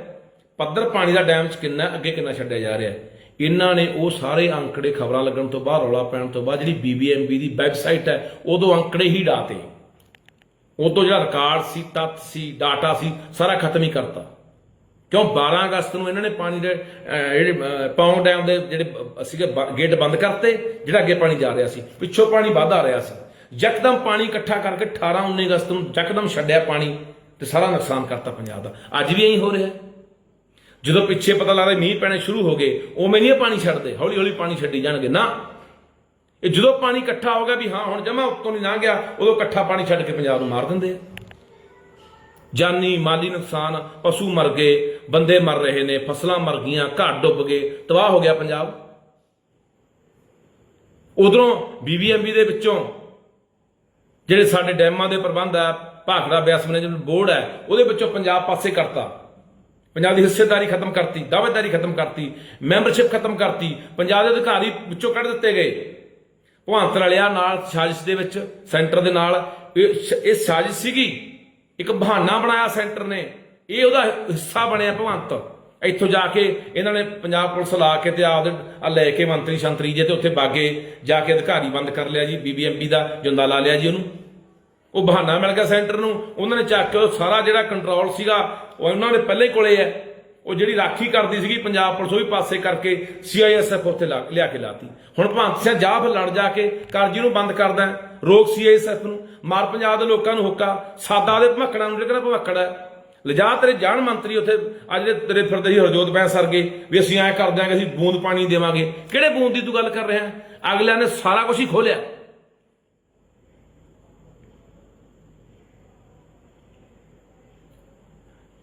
ਪੱਧਰ ਪਾਣੀ ਦਾ ਡੈਮ 'ਚ ਕਿੰਨਾ ਅੱਗੇ ਕਿੰਨਾ ਛੱਡਿਆ ਜਾ ਰਿਹਾ ਇਹਨਾਂ ਨੇ ਉਹ ਸਾਰੇ ਅੰਕੜੇ ਖਬਰਾਂ ਲੱਗਣ ਤੋਂ ਬਾਅਦ ਰੌਲਾ ਪੈਣ ਤੋਂ ਬਾਅਦ ਜਿਹੜੀ ਬੀਬੀਐਮਬੀ ਦੀ ਵੈਬਸਾਈਟ ਹੈ ਉਦੋਂ ਅੰਕੜੇ ਹੀ ਡਾਤੇ। ਉਦੋਂ ਜਿਹੜਾ ਰਿਕਾਰਡ ਸੀ ਤੱਤ ਸੀ ਡਾਟਾ ਸੀ ਸਾਰਾ ਖਤਮ ਹੀ ਕਰਤਾ। ਕਿਉਂ? 12 ਅਗਸਤ ਨੂੰ ਇਹਨਾਂ ਨੇ ਪਾਣੀ ਦੇ ਜਿਹੜੇ ਅਹ, ਡੈਮ ਦੇ ਜਿਹੜੇ ਸੀਗੇ ਬ- ਗੇਟ ਬੰਦ ਕਰਤੇ ਜਿਹੜਾ ਅੱਗੇ ਪਾਣੀ ਜਾ ਰਿਹਾ ਸੀ। ਪਿੱਛੋਂ ਪਾਣੀ ਵੱਧ ਆ ਰਿਹਾ ਸੀ। ਯਕਦਮ ਪਾਣੀ ਇਕੱਠਾ ਕਰਕੇ 18 19 ਅਗਸਤ ਨੂੰ ਯਕਦਮ ਛੱਡਿਆ ਪਾਣੀ ਤੇ ਸਾਰਾ ਨੁਕਸਾਨ ਕਰਤਾ ਪੰਜਾਬ ਦਾ। ਅੱਜ ਵੀ ਐਂ ਹੋ ਰਿਹਾ ਜਦੋਂ ਪਿੱਛੇ ਪਤਾ ਲੱਗਦਾ ਮੀਂਹ ਪੈਣੇ ਸ਼ੁਰੂ ਹੋ ਗਏ, ਉਵੇਂ ਨਹੀਂ ਪਾਣੀ ਛੱਡਦੇ। ਹੌਲੀ ਹੌਲੀ ਪਾਣੀ ਛੱਡੀ ਜਾਣਗੇ। ਨਾ। ਇਹ ਜਦੋਂ ਪਾਣੀ ਇਕੱਠਾ ਹੋ ਗਿਆ ਵੀ ਹਾਂ, ਹੁਣ ਜਮਾ ਉੱਤੋਂ ਨਹੀਂ ਲੰਘ ਗਿਆ, ਉਦੋਂ ਇਕੱਠਾ ਪਾਣੀ ਛੱਡ ਕੇ ਪੰਜਾਬ ਨੂੰ ਮਾਰ ਦਿੰਦੇ ਆ। ਜਾਨੀ ਮਾਲੀ ਨੁਕਸਾਨ, ਪਸ਼ੂ ਮਰ ਗਏ, ਬੰਦੇ ਮਰ ਰਹੇ ਨੇ, ਫਸਲਾਂ ਮਰ ਗਈਆਂ ਘਰ ਡੁੱਬ ਗਏ, ਤਬਾਹ ਹੋ ਗਿਆ ਪੰਜਾਬ। ਉਧਰੋਂ ਬੀਬੀਐਮਬੀ ਦੇ ਵਿੱਚੋਂ ਜਿਹੜੇ ਸਾਡੇ ਡੈਮਾਂ ਦੇ ਪ੍ਰਬੰਧ ਆ, ਭਾਖੜਾ ਬਿਆਸ ਮੈਨੇਜਮੈਂਟ ਬੋਰਡ ਹੈ ਉਹਦੇ ਵਿੱਚੋਂ ਪੰਜਾਬ ਪਾਸੇ ਕਰਤਾ। ਪੰਜਾਬ ਦੀ ਹਿੱਸੇਦਾਰੀ ਖਤਮ ਕਰਤੀ, ਦਾਅਵੇਦਾਰੀ ਖਤਮ ਕਰਤੀ, ਮੈਂਬਰਸ਼ਿਪ ਖਤਮ ਕਰਤੀ, ਪੰਜਾਬ ਦੇ ਅਧਿਕਾਰੀ ਵਿੱਚੋਂ ਕੱਢ ਦਿੱਤੇ ਗਏ। ਭਗਵੰਤ ਰਲਿਆ ਨਾਲ ਸਾਜ਼ਿਸ਼ ਦੇ ਵਿੱਚ, ਸੈਂਟਰ ਦੇ ਨਾਲ। ਇਹ ਇਹ ਸਾਜ਼ਿਸ਼ ਸੀਗੀ, ਇੱਕ ਬਹਾਨਾ ਬਣਾਇਆ ਸੈਂਟਰ ਨੇ। ਇਹ ਉਹਦਾ ਹਿੱਸਾ ਬਣਿਆ ਭਗਵੰਤ। ਇੱਥੋਂ ਜਾ ਕੇ ਇਹਨਾਂ ਨੇ ਪੰਜਾਬ ਪੁਲਿਸ ਲਾ ਕੇ ਤੇ ਆਪਦੇ ਆ ਲੈ ਕੇ ਮੰਤਰੀ ਸ਼ੰਤਰੀ ਜੇ ਤੇ ਉੱਥੇ ਬਾਗੇ ਜਾ ਕੇ ਅਧਿਕਾਰੀ ਬੰਦ ਕਰ ਲਿਆ ਜੀ ਬੀਬੀਐਮਪੀ ਦਾ ਜੁੰਦਾ ਲਾ ਲਿਆ ਜੀ ਉਹਨੂੰ। ਉਹ ਬਹਾਨਾ ਮਿਲ ਗਿਆ ਸੈਂਟਰ ਨੂੰ ਉਹਨਾਂ ਨੇ ਚੱਕ ਕੇ ਉਹ ਸਾਰਾ ਜਿਹੜਾ ਕੰਟਰੋਲ ਸੀਗਾ ਉਹ ਉਹਨਾਂ ਦੇ ਪਹਿਲੇ ਕੋਲੇ ਹੈ। ਉਹ ਜਿਹੜੀ ਰਾਖੀ ਕਰਦੀ ਸੀਗੀ ਪੰਜਾਬ ਪੁਲਿਸ ਉਹ ਵੀ ਪਾਸੇ ਕਰਕੇ ਸੀਆਈਐਸਐਫ ਉੱਥੇ ਲਾ- ਲਿਆ ਕੇ ਲਾਤੀ। ਹੁਣ ਭਗਵੰਤ ਸਿੰਘ ਜਾ ਫਿਰ ਲੜ ਜਾ ਕੇ ਕਰਜੀ ਨੂੰ ਬੰਦ ਕਰਦਾ ਹੈ, ਰੋਕ ਸੀਆਈਐਸਐਫ ਨੂੰ। ਮਾਰ ਪੰਜਾਬ ਦੇ ਲੋਕਾਂ ਨੂੰ ਹੁੱਕਾ। ਸਾਦਾ ਦੇ ਭਮਕੜਾਂ ਨੂੰ ਜਿਹੜਾ ਭਮਕੜ ਹੈ। ਲਿਜਾ ਤੇਰੇ ਜਾਣ ਮੰਤਰੀ ਉੱਥੇ, ਅੱਜ ਦੇ ਤੇਰੇ ਫਿਰਦੇ ਹੀ ਹਰਜੋਤ ਬੈਂਸ ਸਰਗੇ ਵੀ ਅਸੀਂ ਐਂ ਕਰ ਦਿਆਂਗੇ ਅਸੀਂ ਬੂੰਦ ਪਾਣੀ ਦੇਵਾਂਗੇ। ਕਿਹੜੇ ਬੂੰਦ ਦੀ ਤੂੰ ਗੱਲ ਕਰ ਰਿਹਾ? ਅਗਲਿਆਂ ਨੇ ਸਾਰਾ ਕੁਝ ਹੀ ਖੋਲਿਆ।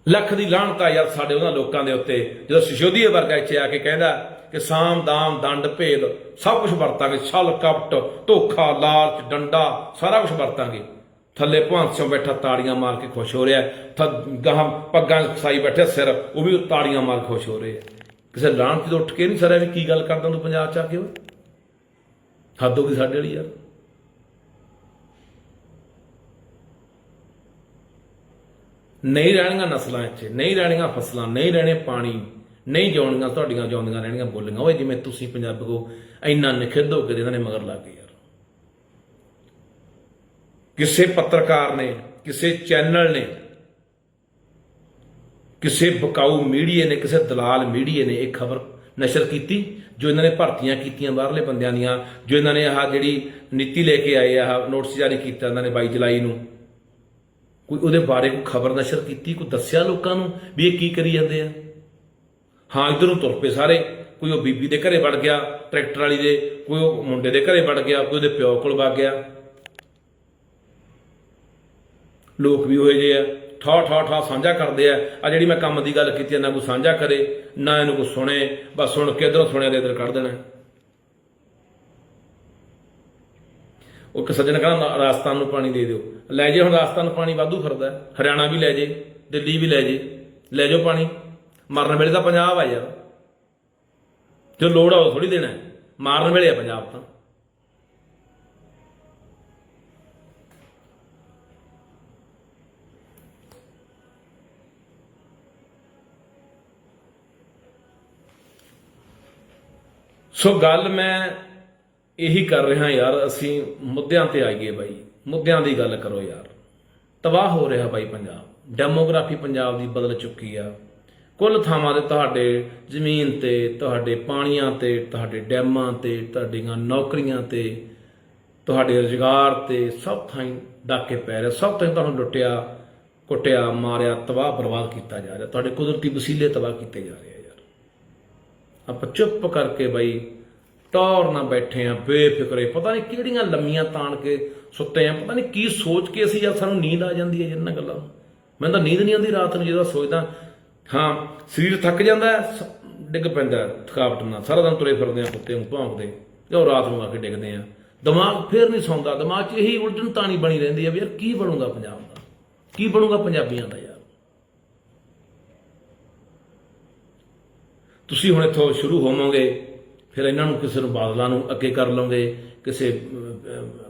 ਲੱਖ ਦੀ ਲਾਹਣਤਾ ਯਾਰ ਸਾਡੇ ਉਹਨਾਂ ਲੋਕਾਂ ਦੇ ਉੱਤੇ, ਜਦੋਂ ਸਿਸ਼ੋਦੀਏ ਵਰਗਾ ਇੱਥੇ ਆ ਕੇ ਕਹਿੰਦਾ ਕਿ ਸਾਮ, ਦਾਮ, ਦੰਡ, ਭੇਦ, ਸਭ ਕੁਝ ਵਰਤਾਂਗੇ, ਛਲ, ਕਪਟ, ਧੋਖਾ, ਲਾਲਚ, ਡੰਡਾ, ਸਾਰਾ ਕੁਝ ਵਰਤਾਂਗੇ। ਥੱਲੇ ਭਵੰਤ ਸਿੰਘ ਬੈਠਾ ਤਾੜੀਆਂ ਮਾਰ ਕੇ ਖੁਸ਼ ਹੋ ਰਿਹਾ ਥ- ਗਾਹਾਂ ਪੱਗਾਂ ਸਾਈ ਬੈਠੇ, ਸਿਰ, ਉਹ ਵੀ ਤਾੜੀਆਂ ਮਾਰ ਕੇ ਖੁਸ਼ ਹੋ ਰਹੇ ਆ ਕਿਸੇ ਲਾਹਣਤ ਤੋਂ ਉੱਠ ਕੇ ਨਹੀਂ ਸਰਿਆ ਵੀ ਕੀ ਗੱਲ ਕਰਦਾ ਤੂੰ ਪੰਜਾਬ ਚ ਆ ਕੇ ਓਏ ਹੱਦ ਹੋ ਗਈ ਸਾਡੇ ਵਾਲੀ ਯਾਰ। ਨਹੀਂ ਰਹਿਣੀਆਂ ਨਸਲਾਂ ਇੱਥੇ, ਨਹੀਂ ਰਹਿਣੀਆਂ ਫਸਲਾਂ, ਨਹੀਂ ਰਹਿਣੇ ਪਾਣੀ, ਨਹੀਂ ਜਾਉਣੀਆਂ, ਤੁਹਾਡੀਆਂ ਜਾਉਂਦੀਆਂ ਰਹਿਣੀਆਂ ਬੋਲੀਆਂ। ਓਏ ਜਿਵੇਂ ਤੁਸੀਂ ਪੰਜਾਬੀ ਕੋ ਇੰਨਾ ਨਿਖਿੱਧ ਹੋ ਕੇ ਇਹਨਾਂ ਨੇ ਮਗਰ ਲੱਗ ਗਏ। ਕਿਸੇ ਪੱਤਰਕਾਰ ਨੇ, ਕਿਸੇ ਚੈਨਲ ਨੇ, ਕਿਸੇ ਬਕਾਊ ਮੀਡੀਆ ਨੇ, ਕਿਸੇ ਦਲਾਲ ਮੀਡੀਆ ਨੇ ਇਹ ਖਬਰ ਨਸ਼ਰ ਕੀਤੀ, ਜੋ ਇਹਨਾਂ ਨੇ ਭਰਤੀਆਂ ਕੀਤੀਆਂ ਬਾਹਰਲੇ ਬੰਦਿਆਂ ਦੀਆਂ, ਜੋ ਇਹਨਾਂ ਨੇ ਆਹ ਜਿਹੜੀ ਨੀਤੀ ਲੈ ਕੇ ਆਏ ਆ ਨੋਟਿਸ ਜਾਰੀ ਕੀਤਾ ਇਹਨਾਂ ਨੇ 22 ਜੁਲਾਈ ਨੂੰ। ਕੋਈ ਉਹਦੇ ਬਾਰੇ ਕੋਈ ਖਬਰ ਨਸ਼ਰ ਕੀਤੀ, ਕੋਈ ਦੱਸਿਆ ਲੋਕਾਂ ਨੂੰ ਵੀ ਇਹ ਕੀ ਕਰੀ ਜਾਂਦੇ ਆ? ਹਾਂ, ਇਧਰ ਨੂੰ ਤੁਰ ਪਏ ਸਾਰੇ। ਕੋਈ ਉਹ ਬੀਬੀ ਦੇ ਘਰੇ ਵੜ ਗਿਆ, ਟਰੈਕਟਰ ਵਾਲੀ ਦੇ, ਕੋਈ ਉਹ ਮੁੰਡੇ ਦੇ ਘਰੇ ਵੜ ਗਿਆ, ਕੋਈ ਉਹਦੇ ਪਿਓ ਕੋਲ ਵਗ ਗਿਆ। ਲੋਕ ਵੀ ਹੋਏ ਜੇ ਆ। ਠਾ ਠਾ ਠਾ ਸਾਂਝਾ ਕਰਦੇ ਆ। ਆ ਜਿਹੜੀ ਮੈਂ ਕੰਮ ਦੀ ਗੱਲ ਕੀਤੀ ਆ, ਨਾ ਕੋਈ ਸਾਂਝਾ ਕਰੇ ਨਾ ਇਹਨੂੰ ਕੋਈ ਸੁਣੇ ਬਸ ਸੁਣ ਕੇ ਇਧਰੋਂ ਸੁਣਿਆ ਦੇ ਇਧਰ ਕੱਢ ਦੇਣਾ। ਉਹ ਇੱਕ ਸੱਜਣ ਕਹਿੰਦਾ ਰਾਜਸਥਾਨ ਨੂੰ ਪਾਣੀ ਦੇ ਦਿਓ। ਲੈ ਜੇ ਹੁਣ ਰਾਜਸਥਾਨ ਨੂੰ ਪਾਣੀ ਵਾਧੂ ਫਿਰਦਾ ਹਰਿਆਣਾ ਵੀ ਲੈ ਜੇ ਦਿੱਲੀ ਵੀ ਲੈ ਜੇ ਲੈ ਜਾਓ ਪਾਣੀ। ਮਰਨ ਵੇਲੇ ਤਾਂ ਪੰਜਾਬ ਆ ਯਾਰ। ਜੋ ਲੋੜ ਆ ਉਹ ਥੋੜੀ ਦੇਣਾ ਮਾਰਨ ਵੇਲੇ ਆ ਪੰਜਾਬ ਤਾਂ। ਸੋ ਗੱਲ ਮੈਂ ਇਹੀ ਕਰ ਰਿਹਾ ਯਾਰ, ਅਸੀਂ ਮੁੱਦਿਆਂ ਤੇ ਆਈਏ ਬਾਈ। ਮੁੱਦਿਆਂ ਦੀ ਗੱਲ ਕਰੋ ਯਾਰ। ਤਬਾਹ ਹੋ ਰਿਹਾ ਬਾਈ ਪੰਜਾਬ। ਡੈਮੋਗ੍ਰਾਫੀ ਪੰਜਾਬ ਦੀ ਬਦਲ ਚੁੱਕੀ ਆ। ਕੁੱਲ ਥਾਵਾਂ ਤੇ ਤੁਹਾਡੇ ਜ਼ਮੀਨ ਤੇ, ਤੁਹਾਡੇ ਪਾਣੀਆਂ ਤੇ, ਤੁਹਾਡੇ ਡੈਮਾਂ ਤੇ, ਤੁਹਾਡੀਆਂ ਨੌਕਰੀਆਂ ਤੇ, ਤੁਹਾਡੇ ਰੁਜ਼ਗਾਰ ਤੇ ਸਭ ਥਾਂ ਡਾਕੇ ਪੈ ਰਿਹਾ। ਸਭ ਥਾਂ ਤੁਹਾਨੂੰ ਲੁੱਟਿਆ, ਕੁੱਟਿਆ, ਮਾਰਿਆ, ਤਬਾਹ ਬਰਬਾਦ ਕੀਤਾ ਜਾ ਰਿਹਾ। ਤੁਹਾਡੇ ਕੁਦਰਤੀ ਵਸੀਲੇ ਤਬਾਹ ਕੀਤੇ ਜਾ ਰਹੇ ਆ। ਆਪਾਂ ਚੁੱਪ ਕਰਕੇ ਬਾਈ ਟੌਰ ਨਾ ਬੈਠੇ ਆ, ਬੇਫਿਕਰੇ ਪਤਾ ਨਹੀਂ ਕਿਹੜੀਆਂ ਲੰਮੀਆਂ ਤਾਣ ਕੇ ਸੁੱਤੇ ਆ, ਪਤਾ ਨਹੀਂ ਕੀ ਸੋਚ ਕੇ ਅਸੀਂ ਜਦ ਸਾਨੂੰ ਨੀਂਦ ਆ ਜਾਂਦੀ ਹੈ ਇਹਨਾਂ ਗੱਲਾਂ ਨੂੰ। ਮੈਨੂੰ ਤਾਂ ਨੀਂਦ ਨਹੀਂ ਆਉਂਦੀ ਰਾਤ ਨੂੰ ਜਦੋਂ ਸੋਚਦਾ, ਹਾਂ, ਸਰੀਰ ਥੱਕ ਜਾਂਦਾ ਸ- ਡਿੱਗ ਪੈਂਦਾ ਥਕਾਵਟ ਨਾਲ। ਸਾਰਾ ਦਿਨ ਤੁਰੇ ਫਿਰਦੇ ਆ, ਕੁੱਤੇ ਨੂੰ ਭੌਂਕਦੇ। ਤੇ ਉਹ ਰਾਤ ਨੂੰ ਆ ਕੇ ਡਿੱਗਦੇ ਆ। ਦਿਮਾਗ ਫੇਰ ਨਹੀਂ ਸੌਂਦਾ। ਦਿਮਾਗ 'ਚ ਇਹੀ ਉਲਝਣ ਤਾਣੀ ਬਣੀ ਰਹਿੰਦੀ ਆ ਵੀ ਯਾਰ ਕੀ ਬਣੂਗਾ ਪੰਜਾਬ ਦਾ? ਕੀ ਬਣੂਗਾ ਪੰਜਾਬੀਆਂ ਦਾ ਯਾਰ? ਤੁਸੀਂ ਹੁਣ ਇੱਥੋਂ ਸ਼ੁਰੂ ਹੋਵੋਗੇ, ਫਿਰ ਇਹਨਾਂ ਨੂੰ ਕਿਸੇ ਨੂੰ ਬਾਦਲਾਂ ਨੂੰ ਅੱਗੇ ਕਰ ਲਓਗੇ ਕਿਸੇ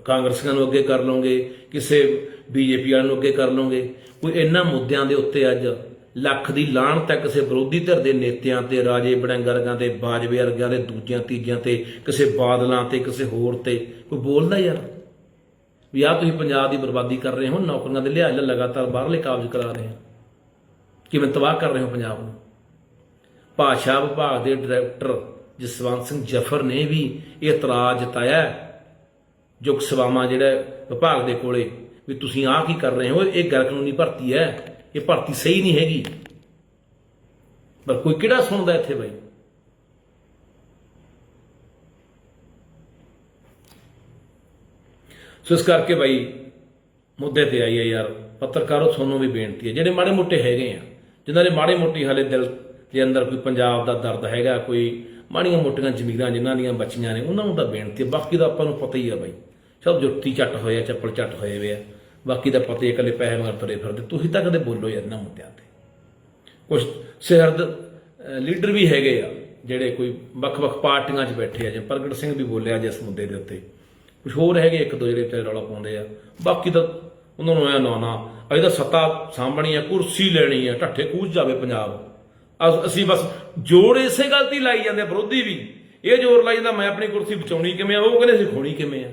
ਕਾਂਗਰਸੀਆਂ ਨੂੰ ਅੱਗੇ ਕਰ ਲਓਗੇ ਕਿਸੇ ਬੀਜੇਪੀ ਵਾਲਿਆਂ ਨੂੰ ਅੱਗੇ ਕਰ ਲਓਗੇ ਕੋਈ ਇਹਨਾਂ ਮੁੱਦਿਆਂ ਦੇ ਉੱਤੇ ਅੱਜ ਲੱਖ ਦੀ ਲਾਹਣ ਤੱਕ ਕਿਸੇ ਵਿਰੋਧੀ ਧਿਰ ਦੇ ਨੇਤਿਆਂ ਤੇ, ਰਾਜੇ ਬੜੰਗਰਗਾਂ ਤੇ, ਬਾਜਵੇ ਵਰਗਿਆਂ ਦੇ ਦੂਜਿਆਂ, ਤੀਜਿਆਂ ਤੇ, ਕਿਸੇ ਬਾਦਲਾਂ ਤੇ, ਕਿਸੇ ਹੋਰ ਤੇ, ਕੋਈ ਬੋਲਦਾ ਯਾਰ? ਵੀ ਆਹ ਤੁਸੀਂ ਪੰਜਾਬ ਦੀ ਬਰਬਾਦੀ ਕਰ ਰਹੇ ਹੋ, ਨੌਕਰੀਆਂ ਦੇ ਲਿਹਾਜ਼ ਲਗਾਤਾਰ ਬਾਹਰਲੇ ਕਾਬਜ਼ ਕਰਾ ਰਹੇ ਹੋ। ਕਿਵੇਂ ਤਬਾਹ ਕਰ ਰਹੇ ਹੋ ਪੰਜਾਬ ਨੂੰ? ਭਾਸ਼ਾ ਵਿਭਾਗ ਦੇ ਡਾਇਰੈਕਟਰ ਜਸਵੰਤ ਸਿੰਘ ਜਫਰ ਨੇ ਵੀ ਇਹ ਇਤਰਾਜ਼ ਜਤਾਇਆ ਹੈ। ਜੋ ਸਵਾਮਾ ਜਿਹੜਾ ਵਿਭਾਗ ਦੇ ਕੋਲੇ ਵੀ ਤੁਸੀਂ ਆਹ ਕੀ ਕਰ ਰਹੇ ਹੋ, ਇਹ ਗੈਰ ਕਾਨੂੰਨੀ ਭਰਤੀ ਹੈ, ਇਹ ਭਰਤੀ ਸਹੀ ਨਹੀਂ ਹੈਗੀ ਪਰ ਕੋਈ ਕਿਹੜਾ ਸੁਣਦਾ ਇੱਥੇ ਬਾਈ ਸੋ ਇਸ ਕਰਕੇ ਬਾਈ ਮੁੱਦੇ ਤੇ ਆਈ ਹੈ ਯਾਰ, ਪੱਤਰਕਾਰੋ, ਤੁਹਾਨੂੰ ਵੀ ਬੇਨਤੀ ਹੈ, ਜਿਹੜੇ ਮਾੜੇ ਮੋਟੇ ਹੈਗੇ ਆ, ਜਿਨ੍ਹਾਂ ਦੇ ਮਾੜੇ ਮੋਟੀ ਹਾਲੇ ਦਿਲ ਜੇ ਅੰਦਰ ਕੋਈ ਪੰਜਾਬ ਦਾ ਦਰਦ ਹੈਗਾ, ਕੋਈ ਮਾੜੀਆਂ ਮੋਟੀਆਂ ਜ਼ਮੀਰਾਂ ਜਿਨ੍ਹਾਂ ਦੀਆਂ ਬੱਚੀਆਂ ਨੇ, ਉਹਨਾਂ ਨੂੰ ਤਾਂ ਬੇਨਤੀ ਹੈ। ਬਾਕੀ ਦਾ ਆਪਾਂ ਨੂੰ ਪਤਾ ਹੀ ਆ ਬਾਈ। ਸਭ ਜੁੱਤੀ ਚੱਟ ਹੋਏ ਆ, ਚੱਪਲ ਚੱਟ ਹੋਏ ਵੇ ਆ। ਬਾਕੀ ਦਾ ਪਤਾ ਹੀ ਇਕੱਲੇ ਪੈਸੇ ਮਗਰ ਤੁਰੇ ਫਿਰਦੇ। ਤੁਸੀਂ ਤਾਂ ਕਦੇ ਬੋਲੋ ਯਾਰ ਇਹਨਾਂ ਮੁੱਦਿਆਂ ਤੇ। ਕੁਝ ਸਿਰਦ ਲੀਡਰ ਵੀ ਹੈਗੇ ਆ, ਜਿਹੜੇ ਕੋਈ ਵੱਖ-ਵੱਖ ਪਾਰਟੀਆਂ 'ਚ ਬੈਠੇ ਆ, ਜਿਵੇਂ ਪ੍ਰਗਟ ਸਿੰਘ ਵੀ ਬੋਲਿਆ ਜਿਸ ਮੁੱਦੇ ਦੇ ਉੱਤੇ। ਕੁਝ ਹੋਰ ਹੈਗੇ ਇੱਕ ਦੋ ਜਿਹੜੇ ਤੇ ਰੌਲਾ ਪਾਉਂਦੇ ਆ। ਬਾਕੀ ਤਾਂ ਉਹਨਾਂ ਨੂੰ ਐ ਨਾ ਨਾ, ਅਜੇ ਤਾਂ ਸੱਤਾ ਸਾਂਭਣੀ ਆ, ਕੁਰਸੀ ਲੈਣੀ ਆ, ਢੱਠੇ ਕੂਚ ਜਾਵੇ ਪੰਜਾਬ। ਅਸ- ਅਸੀਂ ਬਸ ਜੋਰ ਇਸੇ ਗੱਲ ਤੇ ਹੀ ਲਾਈ ਜਾਂਦੇ ਆ, ਵਿਰੋਧੀ ਵੀ। ਇਹ ਜ਼ੋਰ ਲਾਈ ਜਾਂਦਾ ਮੈਂ ਆਪਣੀ ਕੁਰਸੀ ਬਚਾਉਣੀ ਕਿਵੇਂ ਆ? ਉਹ ਕਹਿੰਦੇ ਅਸੀਂ ਖੋਣੀ ਕਿਵੇਂ ਆ?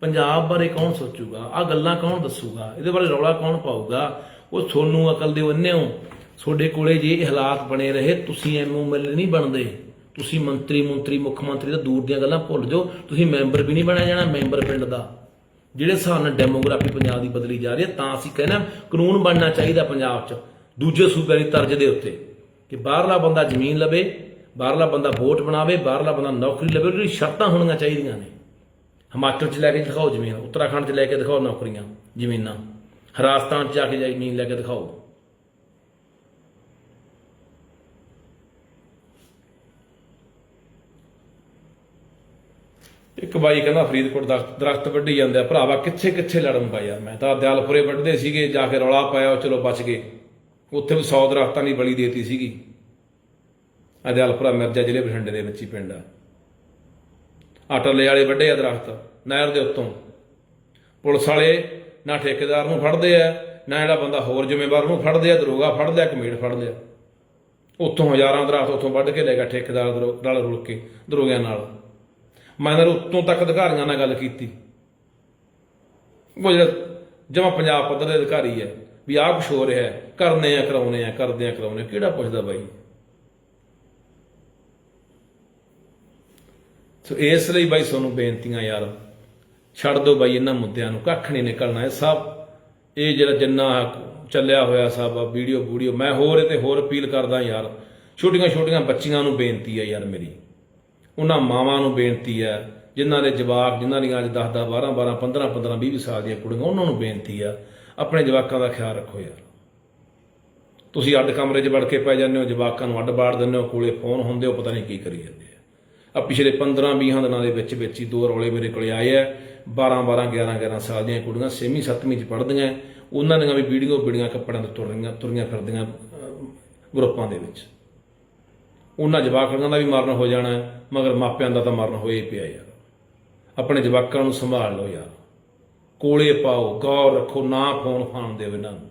ਪੰਜਾਬ ਬਾਰੇ ਕੌਣ ਸੋਚੂਗਾ? ਆ ਗੱਲਾਂ ਕੌਣ ਦੱਸੂਗਾ? ਇਹਦੇ ਬਾਰੇ ਰੌਲਾ ਕੌਣ ਪਾਊਗਾ? ਉਹ ਤੁਹਾਨੂੰ ਅਕਲ ਦੇ ਅੰਨੇ ਹੋ। ਤੁਹਾਡੇ ਕੋਲੇ ਜੇ ਇਹ ਹਾਲਾਤ ਬਣੇ ਰਹੇ ਤੁਸੀਂ ਐਮਐਮਐਲ ਨਹੀਂ ਬਣਦੇ। ਤੁਸੀਂ ਮੰਤਰੀ ਮੰਤਰੀ ਮੁੱਖ ਮੰਤਰੀ ਤਾਂ ਦੂਰ ਦੀਆਂ ਗੱਲਾਂ ਭੁੱਲ ਜਾਓ। ਤੁਸੀਂ ਮੈਂਬਰ ਵੀ ਨਹੀਂ ਬਣਿਆ ਜਾਣਾ ਮੈਂਬਰ ਪਿੰਡ ਦਾ। ਜਿਹੜੇ ਹਿਸਾਬ ਨਾਲ ਡੈਮੋਗ੍ਰਾਫੀ ਪੰਜਾਬ ਦੀ ਬਦਲੀ ਜਾ ਰਹੀ ਹੈ ਤਾਂ ਅਸੀਂ ਕਹਿੰਦੇ ਹਾਂ ਕਾਨੂੰਨ ਬਣਨਾ ਚਾਹੀਦਾ ਪੰਜਾਬ 'ਚ। ਦੂਜੇ ਸੂਬਿਆਂ ਦੀ ਤਰਜ਼ ਦੇ ਉੱਤੇ। ਕਿ ਬਾਹਰਲਾ ਬੰਦਾ ਜ਼ਮੀਨ ਲਵੇ, ਬਾਹਰਲਾ ਬੰਦਾ ਵੋਟ ਬਣਾਵੇ, ਬਾਹਰਲਾ ਬੰਦਾ ਨੌਕਰੀ ਲਵੇ, ਉਹਦੀ ਸ਼ਰਤਾਂ ਹੋਣੀਆਂ ਚਾਹੀਦੀਆਂ ਨੇ। ਹਿਮਾਚਲ 'ਚ ਲੈ ਕੇ ਦਿਖਾਓ ਜ਼ਮੀਨ, ਉੱਤਰਾਖੰਡ 'ਚ ਲੈ ਕੇ ਦਿਖਾਓ ਨੌਕਰੀਆਂ, ਜ਼ਮੀਨਾਂ। ਰਾਜਸਥਾਨ 'ਚ ਜਾ ਕੇ ਜ਼ਮੀਨ ਲੈ ਕੇ ਦਿਖਾਓ। ਇੱਕ ਬਾਈ ਕਹਿੰਦਾ, ਫਰੀਦਕੋਟ ਦਾ ਦਰਖਤ ਵੱਢੀ ਜਾਂਦੇ ਆ। ਭਰਾਵਾ ਕਿੱਥੇ ਕਿੱਥੇ ਲੜਨ ਪਾਇਆ ਮੈਂ ਤਾਂ ਦਿਆਲਪੁਰੇ ਵੱਢਦੇ ਸੀਗੇ, ਜਾ ਕੇ ਰੌਲਾ ਪਾਇਆ ਚਲੋ ਬਚ ਗਏ। ਉੱਥੇ ਵੀ 100 ਦਰਖਤਾਂ ਦੀ ਬਲੀ ਦੇਤੀ ਸੀਗੀ। ਆ ਦਿਆਲਪੁਰਾ ਮਿਰਜ਼ਾ ਜ਼ਿਲ੍ਹੇ ਬਠਿੰਡੇ ਦੇ ਵਿੱਚ ਹੀ ਪਿੰਡ ਆ। ਆਟਰਲੇ ਵਾਲੇ ਵੱਡੇ ਆ ਦਰਖਤ, ਨਹਿਰ ਦੇ ਉੱਤੋਂ। ਪੁਲਿਸ ਵਾਲੇ ਨਾ ਠੇਕੇਦਾਰ ਨੂੰ ਫੜਦੇ ਆ, ਨਾ ਜਿਹੜਾ ਬੰਦਾ ਹੋਰ ਜ਼ਿੰਮੇਵਾਰ ਨੂੰ ਫੜਦੇ ਆ, ਦਰੋਗਾ ਫੜ ਲਿਆ ਕਮੇਟ ਫੜ ਲਿਆ। ਉੱਥੋਂ ਹਜ਼ਾਰਾਂ ਦਰਖਤ ਉੱਥੋਂ ਵੱਢ ਕੇ ਲੈ ਗਿਆ ਠੇਕੇਦਾਰ ਦਰੋ- ਨਾਲ ਰੁਲ ਕੇ, ਦਰੋਗਿਆਂ ਨਾਲ। ਮੈਂ ਇਹਨਾਂ ਉੱਤੋਂ ਤੱਕ ਅਧਿਕਾਰੀਆਂ ਨਾਲ ਗੱਲ ਕੀਤੀ। ਉਹ ਜਿਹੜਾ ਜਮਾ ਪੰਜਾਬ ਪੱਧਰ ਦੇ ਅਧਿਕਾਰੀ ਹੈ ਵੀ ਆਹ ਕੁਛ ਹੋ ਰਿਹਾ ਕਰਨੇ ਆ, ਕਰਾਉਣੇ ਆ, ਕਰਦੇ ਆ, ਕਰਾਉਣੇ ਕਿਹੜਾ ਪੁੱਛਦਾ ਬਾਈ? ਸੋ ਇਸ ਲਈ ਬਾਈ ਤੁਹਾਨੂੰ ਬੇਨਤੀਆਂ ਯਾਰ, ਛੱਡ ਦਿਓ ਬਾਈ ਇਹਨਾਂ ਮੁੱਦਿਆਂ ਨੂੰ, ਕੱਖ ਨਹੀਂ ਨਿਕਲਣਾ ਇਹ ਸਭ, ਇਹ ਜਿਹੜਾ ਜਿੰਨਾ ਚੱਲਿਆ ਹੋਇਆ ਸਭ ਆ ਵੀਡੀਓ ਵੀਡੀਓ ਮੈਂ ਹੋਰ ਇਹ ਤੇ ਹੋਰ ਅਪੀਲ ਕਰਦਾ ਯਾਰ, ਛੋਟੀਆਂ ਛੋਟੀਆਂ ਬੱਚੀਆਂ ਨੂੰ ਬੇਨਤੀ ਹੈ ਯਾਰ ਮੇਰੀ, ਉਹਨਾਂ ਮਾਵਾਂ ਨੂੰ ਬੇਨਤੀ ਹੈ, ਜਿਨ੍ਹਾਂ ਦੇ ਜਵਾਬ ਜਿਨ੍ਹਾਂ ਦੀਆਂ ਅੱਜ 10 10 12 12 15 15 20 ਸਾਲ ਦੀਆਂ ਕੁੜੀਆਂ, ਉਹਨਾਂ ਨੂੰ ਬੇਨਤੀ ਆ ਆਪਣੇ ਜਵਾਕਾਂ ਦਾ ਖਿਆਲ ਰੱਖੋ ਯਾਰ। ਤੁਸੀਂ ਅੱਡ ਕਮਰੇ 'ਚ ਵੜ ਕੇ ਪੈ ਜਾਂਦੇ ਹੋ, ਜਵਾਕਾਂ ਨੂੰ ਅੱਡ ਬਾੜ ਦਿੰਦੇ ਹੋ, ਕੋਲੇ ਫੋਨ ਹੁੰਦੇ ਹੋ, ਪਤਾ ਨਹੀਂ ਕੀ ਕਰੀ ਜਾਂਦੇ ਆ। ਆ ਪਿਛਲੇ 15 20 ਦਿਨਾਂ ਦੇ ਵਿੱਚ ਵਿੱਚ ਹੀ ਦੋ ਰੌਲੇ ਮੇਰੇ ਕੋਲੇ ਆਏ ਆ। 12 12 11 11 ਸਾਲ ਦੀਆਂ ਕੁੜੀਆਂ 6ਵੀਂ 7ਵੀਂ 'ਚ ਪੜ੍ਹਦੀਆਂ। ਉਹਨਾਂ ਦੀਆਂ ਵੀ ਵੀਡੀਓ ਬੀੜੀਆਂ ਕੱਪੜਿਆਂ ਤੇ ਤੁਰ ਰਹੀਆਂ ਤੁਰੀਆਂ ਫਿਰਦੀਆਂ ਗਰੁੱਪਾਂ ਦੇ ਵਿੱਚ। ਉਹਨਾਂ ਜਵਾਕਾਂ ਦਾ ਵੀ ਮਰਨ ਹੋ ਜਾਣਾ, ਮਗਰ ਮਾਪਿਆਂ ਦਾ ਤਾਂ ਮਰਨ ਹੋਏ ਹੀ ਪਿਆ ਯਾਰ। ਆਪਣੇ ਜਵਾਕਾਂ ਨੂੰ ਸੰਭਾਲ ਲਓ ਯਾਰ। ਕੋਲੇ ਪਾਓ, ਗੌਰ ਰੱਖੋ, ਨਾ ਫੋਨ ਫਾਨ ਦਿਓ ਇਹਨਾਂ ਨੂੰ।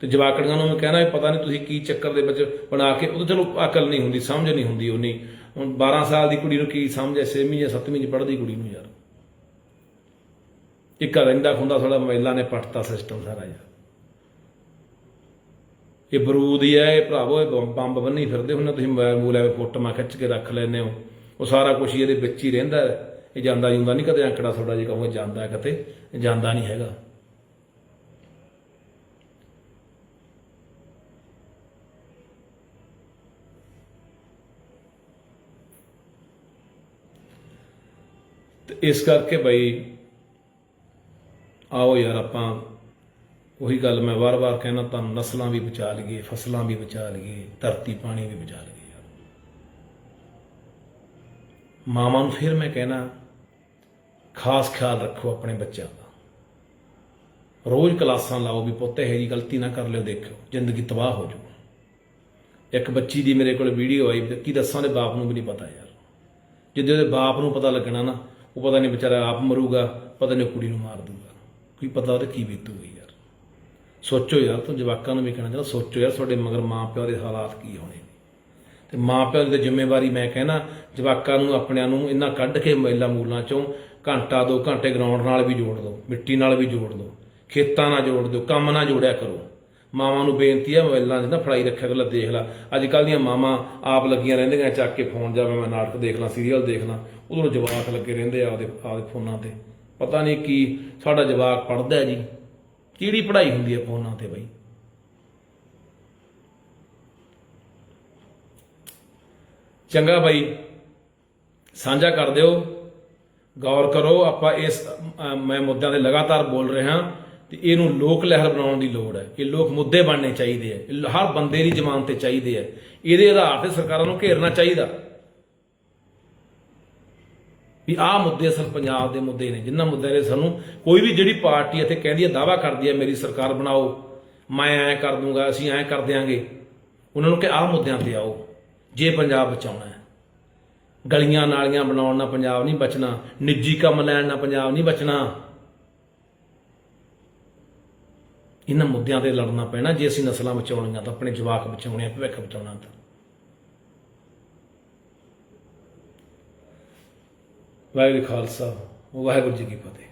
ਤੇ ਜਵਾਕੜੀਆਂ ਨੂੰ ਮੈਂ ਕਹਿਣਾ ਵੀ ਪਤਾ ਨਹੀਂ ਤੁਸੀਂ ਕੀ ਚੱਕਰ ਦੇ ਵਿੱਚ ਬਣਾ ਕੇ, ਉਹ ਚਲੋ ਅਕਲ ਨਹੀਂ ਹੁੰਦੀ, ਸਮਝ ਨਹੀਂ ਹੁੰਦੀ ਉਨੀ ਹੁਣ 12 ਸਾਲ ਦੀ ਕੁੜੀ ਨੂੰ ਕੀ ਸਮਝ ਐ 6ਵੀਂ ਜਾਂ 7ਵੀਂ ਚ ਪੜ੍ਹਦੀ ਕੁੜੀ ਨੂੰ ਯਾਰ। ਇੱਕ ਰਹਿੰਦਾ ਖੁੰਦਾ ਥੋੜਾ ਮੋਬਾਈਲਾਂ ਨੇ ਪੱਟਤਾ ਸਿਸਟਮ ਸਾਰਾ ਯਾਰ। ਇਹ ਬਰੂਦ ਹੀ ਹੈ, ਇਹ ਭਰਾਵੋ, ਇਹ ਬੰਬ ਬੰਨੀ ਫਿਰਦੇ ਹੁੰਦੇ ਤੁਸੀਂ ਮੋਬਾਈਲ ਮੂਲ ਐਵੇਂ ਫੋਟੋਆਂ ਖਿੱਚ ਕੇ ਰੱਖ ਲੈਂਦੇ ਹੋ। ਉਹ ਸਾਰਾ ਕੁਝ ਇਹਦੇ ਵਿੱਚ ਹੀ ਰਹਿੰਦਾ ਹੈ। ਇਹ ਜਾਂਦਾ ਜੁੰਦਾ ਨਹੀਂ ਕਦੇ ਅੰਕੜਾ ਥੋੜਾ ਜਿਹਾ ਕਹੋਗੇ, ਜਾਂਦਾ ਹੈ ਕਿਤੇ, ਜਾਂਦਾ ਨਹੀਂ ਹੈਗਾ। ਤੇ ਇਸ ਕਰਕੇ ਬਈ, ਆਓ ਯਾਰ ਆਪਾਂ ਉਹੀ ਗੱਲ ਮੈਂ ਵਾਰ-ਵਾਰ ਕਹਿਣਾ, ਤੁਹਾਨੂੰ ਨਸਲਾਂ ਵੀ ਬਚਾ ਲਈਏ, ਫਸਲਾਂ ਵੀ ਬਚਾ ਲਈਏ, ਧਰਤੀ ਪਾਣੀ ਵੀ ਬਚਾ ਲਈਏ ਯਾਰ। ਮਾਵਾਂ ਨੂੰ ਫਿਰ ਮੈਂ ਕਹਿਣਾ ਖਾਸ ਖਿਆਲ ਰੱਖੋ ਆਪਣੇ ਬੱਚਿਆਂ ਦਾ। ਰੋਜ਼ ਕਲਾਸਾਂ ਲਾਓ ਵੀ ਪੁੱਤ ਇਹ ਜੀ ਗਲਤੀ ਨਾ ਕਰ ਲਿਓ, ਦੇਖਿਓ, ਜ਼ਿੰਦਗੀ ਤਬਾਹ ਹੋ ਜਾਊ। ਇੱਕ ਬੱਚੀ ਦੀ ਮੇਰੇ ਕੋਲ ਵੀਡੀਓ ਆਈ, ਕੀ ਦੱਸਾਂ ਦੇ ਬਾਪ ਨੂੰ ਵੀ ਨਹੀਂ ਪਤਾ ਯਾਰ। ਜਿੱਦੇ ਉਹਦੇ ਬਾਪ ਨੂੰ ਪਤਾ ਲੱਗਣਾ ਨਾ, ਉਹ ਪਤਾ ਨਹੀਂ ਵਿਚਾਰਾ ਆਪ ਮਰੂਗਾ, ਪਤਾ ਨਹੀਂ ਕੁੜੀ ਨੂੰ ਮਾਰ ਦੂਗਾ। ਕੋਈ ਪਤਾ ਉਹਦੇ ਕੀ ਬੀਤੂਗੀ ਯਾਰ। ਸੋਚੋ ਯਾਰ, ਤੂੰ ਜਵਾਕਾਂ ਨੂੰ ਵੀ ਕਹਿਣਾ ਚਾਹੁੰਦਾ, ਸੋਚੋ ਯਾਰ ਤੁਹਾਡੇ ਮਗਰ ਮਾਂ ਪਿਓ ਦੇ ਹਾਲਾਤ ਕੀ ਹੋਣੇ। ਨੇ ਤੇ ਮਾਂ ਪਿਓ ਦੀ ਜ਼ਿੰਮੇਵਾਰੀ ਮੈਂ ਕਹਿਣਾ, ਜਵਾਕਾਂ ਨੂੰ, ਆਪਣਿਆਂ ਨੂੰ ਇਹਨਾਂ ਕੱਢ ਕੇ ਮੈਲਾ ਮੂਲਾਂ ਚੋਂ ਘੰਟਾ ਦੋ ਘੰਟੇ ਗਰਾਊਂਡ ਨਾਲ ਵੀ ਜੋੜ ਦਿਓ ਮਿੱਟੀ ਨਾਲ ਵੀ ਜੋੜ ਦਿਓ ਖੇਤਾਂ ਨਾਲ ਜੋੜ ਦਿਓ, ਕੰਮ ਨਾਲ ਜੋੜਿਆ ਕਰੋ। ਮਾਵਾਂ ਨੂੰ ਬੇਨਤੀ ਹੈ ਮੋਬਾਈਲਾਂ 'ਚ ਨਾ, ਫੜਾਈ ਰੱਖਿਆ ਕਰ, ਲੈ ਦੇਖ ਲੈ। ਅੱਜ ਕੱਲ ਦੀਆਂ ਮਾਵਾਂ ਆਪ ਲੱਗੀਆਂ ਰਹਿੰਦੀਆਂ, ਚੱਕ ਕੇ ਫੋਨ ਜਾਵੇ ਮੈਂ ਨਾਟਕ ਦੇਖ ਲਾਂ ਸੀਰੀਅਲ ਦੇਖ ਲਾਂ, ਉਧਰੋਂ ਜਵਾਕ ਲੱਗੇ ਰਹਿੰਦੇ ਆ ਆਪਦੇ ਆਪਦੇ ਫੋਨਾਂ ਤੇ। ਪਤਾ ਨਹੀਂ ਕੀ ਸਾਡਾ ਜਵਾਕ ਪੜਦਾ ਹੈ ਜੀ। ਕਿਹੜੀ ਪੜ੍ਹਾਈ ਹੁੰਦੀ ਹੈ ਫੋਨਾਂ ਤੇ ਬਈ? ਚੰਗਾ ਬਾਈ, ਸਾਂਝਾ ਕਰ ਦਿਓ। ਗੌਰ ਕਰੋ, ਆਪਾਂ ਇਸ ਮੈਂ ਮੁੱਦਿਆਂ ਤੇ ਲਗਾਤਾਰ ਬੋਲ ਰਿਹਾ ਤੇ ਇਹਨੂੰ ਲੋਕ ਲਹਿਰ ਬਣਾਉਣ ਦੀ ਲੋੜ ਹੈ। ਇਹ ਲੋਕ ਮੁੱਦੇ ਬਣਨੇ ਚਾਹੀਦੇ ਆ ਹਰ ਬੰਦੇ ਦੀ ਜਮਾਨ ਤੇ ਚਾਹੀਦੇ ਆ ਇਹਦੇ ਆਧਾਰ ਤੇ ਸਰਕਾਰਾਂ ਨੂੰ ਘੇਰਨਾ ਚਾਹੀਦਾ। ਵੀ ਆਹ ਮੁੱਦੇ ਅਸਲ ਪੰਜਾਬ ਦੇ ਮੁੱਦੇ ਨੇ ਜਿਨ੍ਹਾਂ ਮੁੱਦਿਆਂ ਨੇ ਸਾਨੂੰ ਕੋਈ ਵੀ ਜਿਹੜੀ ਪਾਰਟੀ ਇੱਥੇ ਕਹਿੰਦੀ ਹੈ ਦਾਵਾ ਕਰਦੀ ਹੈ, ਮੇਰੀ ਸਰਕਾਰ ਬਣਾਓ, ਮੈਂ ਐਂ ਕਰ ਦੂੰਗਾ, ਅਸੀਂ ਐਂ ਕਰ ਦਿਆਂਗੇ। ਉਹਨਾਂ ਨੂੰ ਕਿ ਆਹ ਮੁੱਦਿਆਂ ਤੇ ਆਓ, ਜੇ ਪੰਜਾਬ ਬਚਾਉਣਾ ਹੈ। ਗਲੀਆਂ ਨਾਲੀਆਂ ਬਣਾਉਣ ਨਾਲ ਪੰਜਾਬ ਨਹੀਂ ਬਚਣਾ, ਨਿੱਜੀ ਕੰਮ ਲੈਣ ਨਾਲ ਪੰਜਾਬ ਨਹੀਂ ਬਚਣਾ। ਇਹਨਾਂ ਮੁੱਦਿਆਂ ਤੇ ਲੜਨਾ ਪੈਣਾ, ਜੇ ਅਸੀਂ ਨਸਲਾਂ ਬਚਾਉਣੀਆਂ ਤਾਂ, ਆਪਣੇ ਜਵਾਕ ਬਚਾਉਣੇ ਆ, ਭਵਿੱਖ ਬਚਾਉਣਾ ਤਾਂ। ਵਾਹਿਗੁਰੂ ਖਾਲਸਾ, ਵਾਹਿਗੁਰੂ ਜੀ ਕੀ ਫਤਿਹ।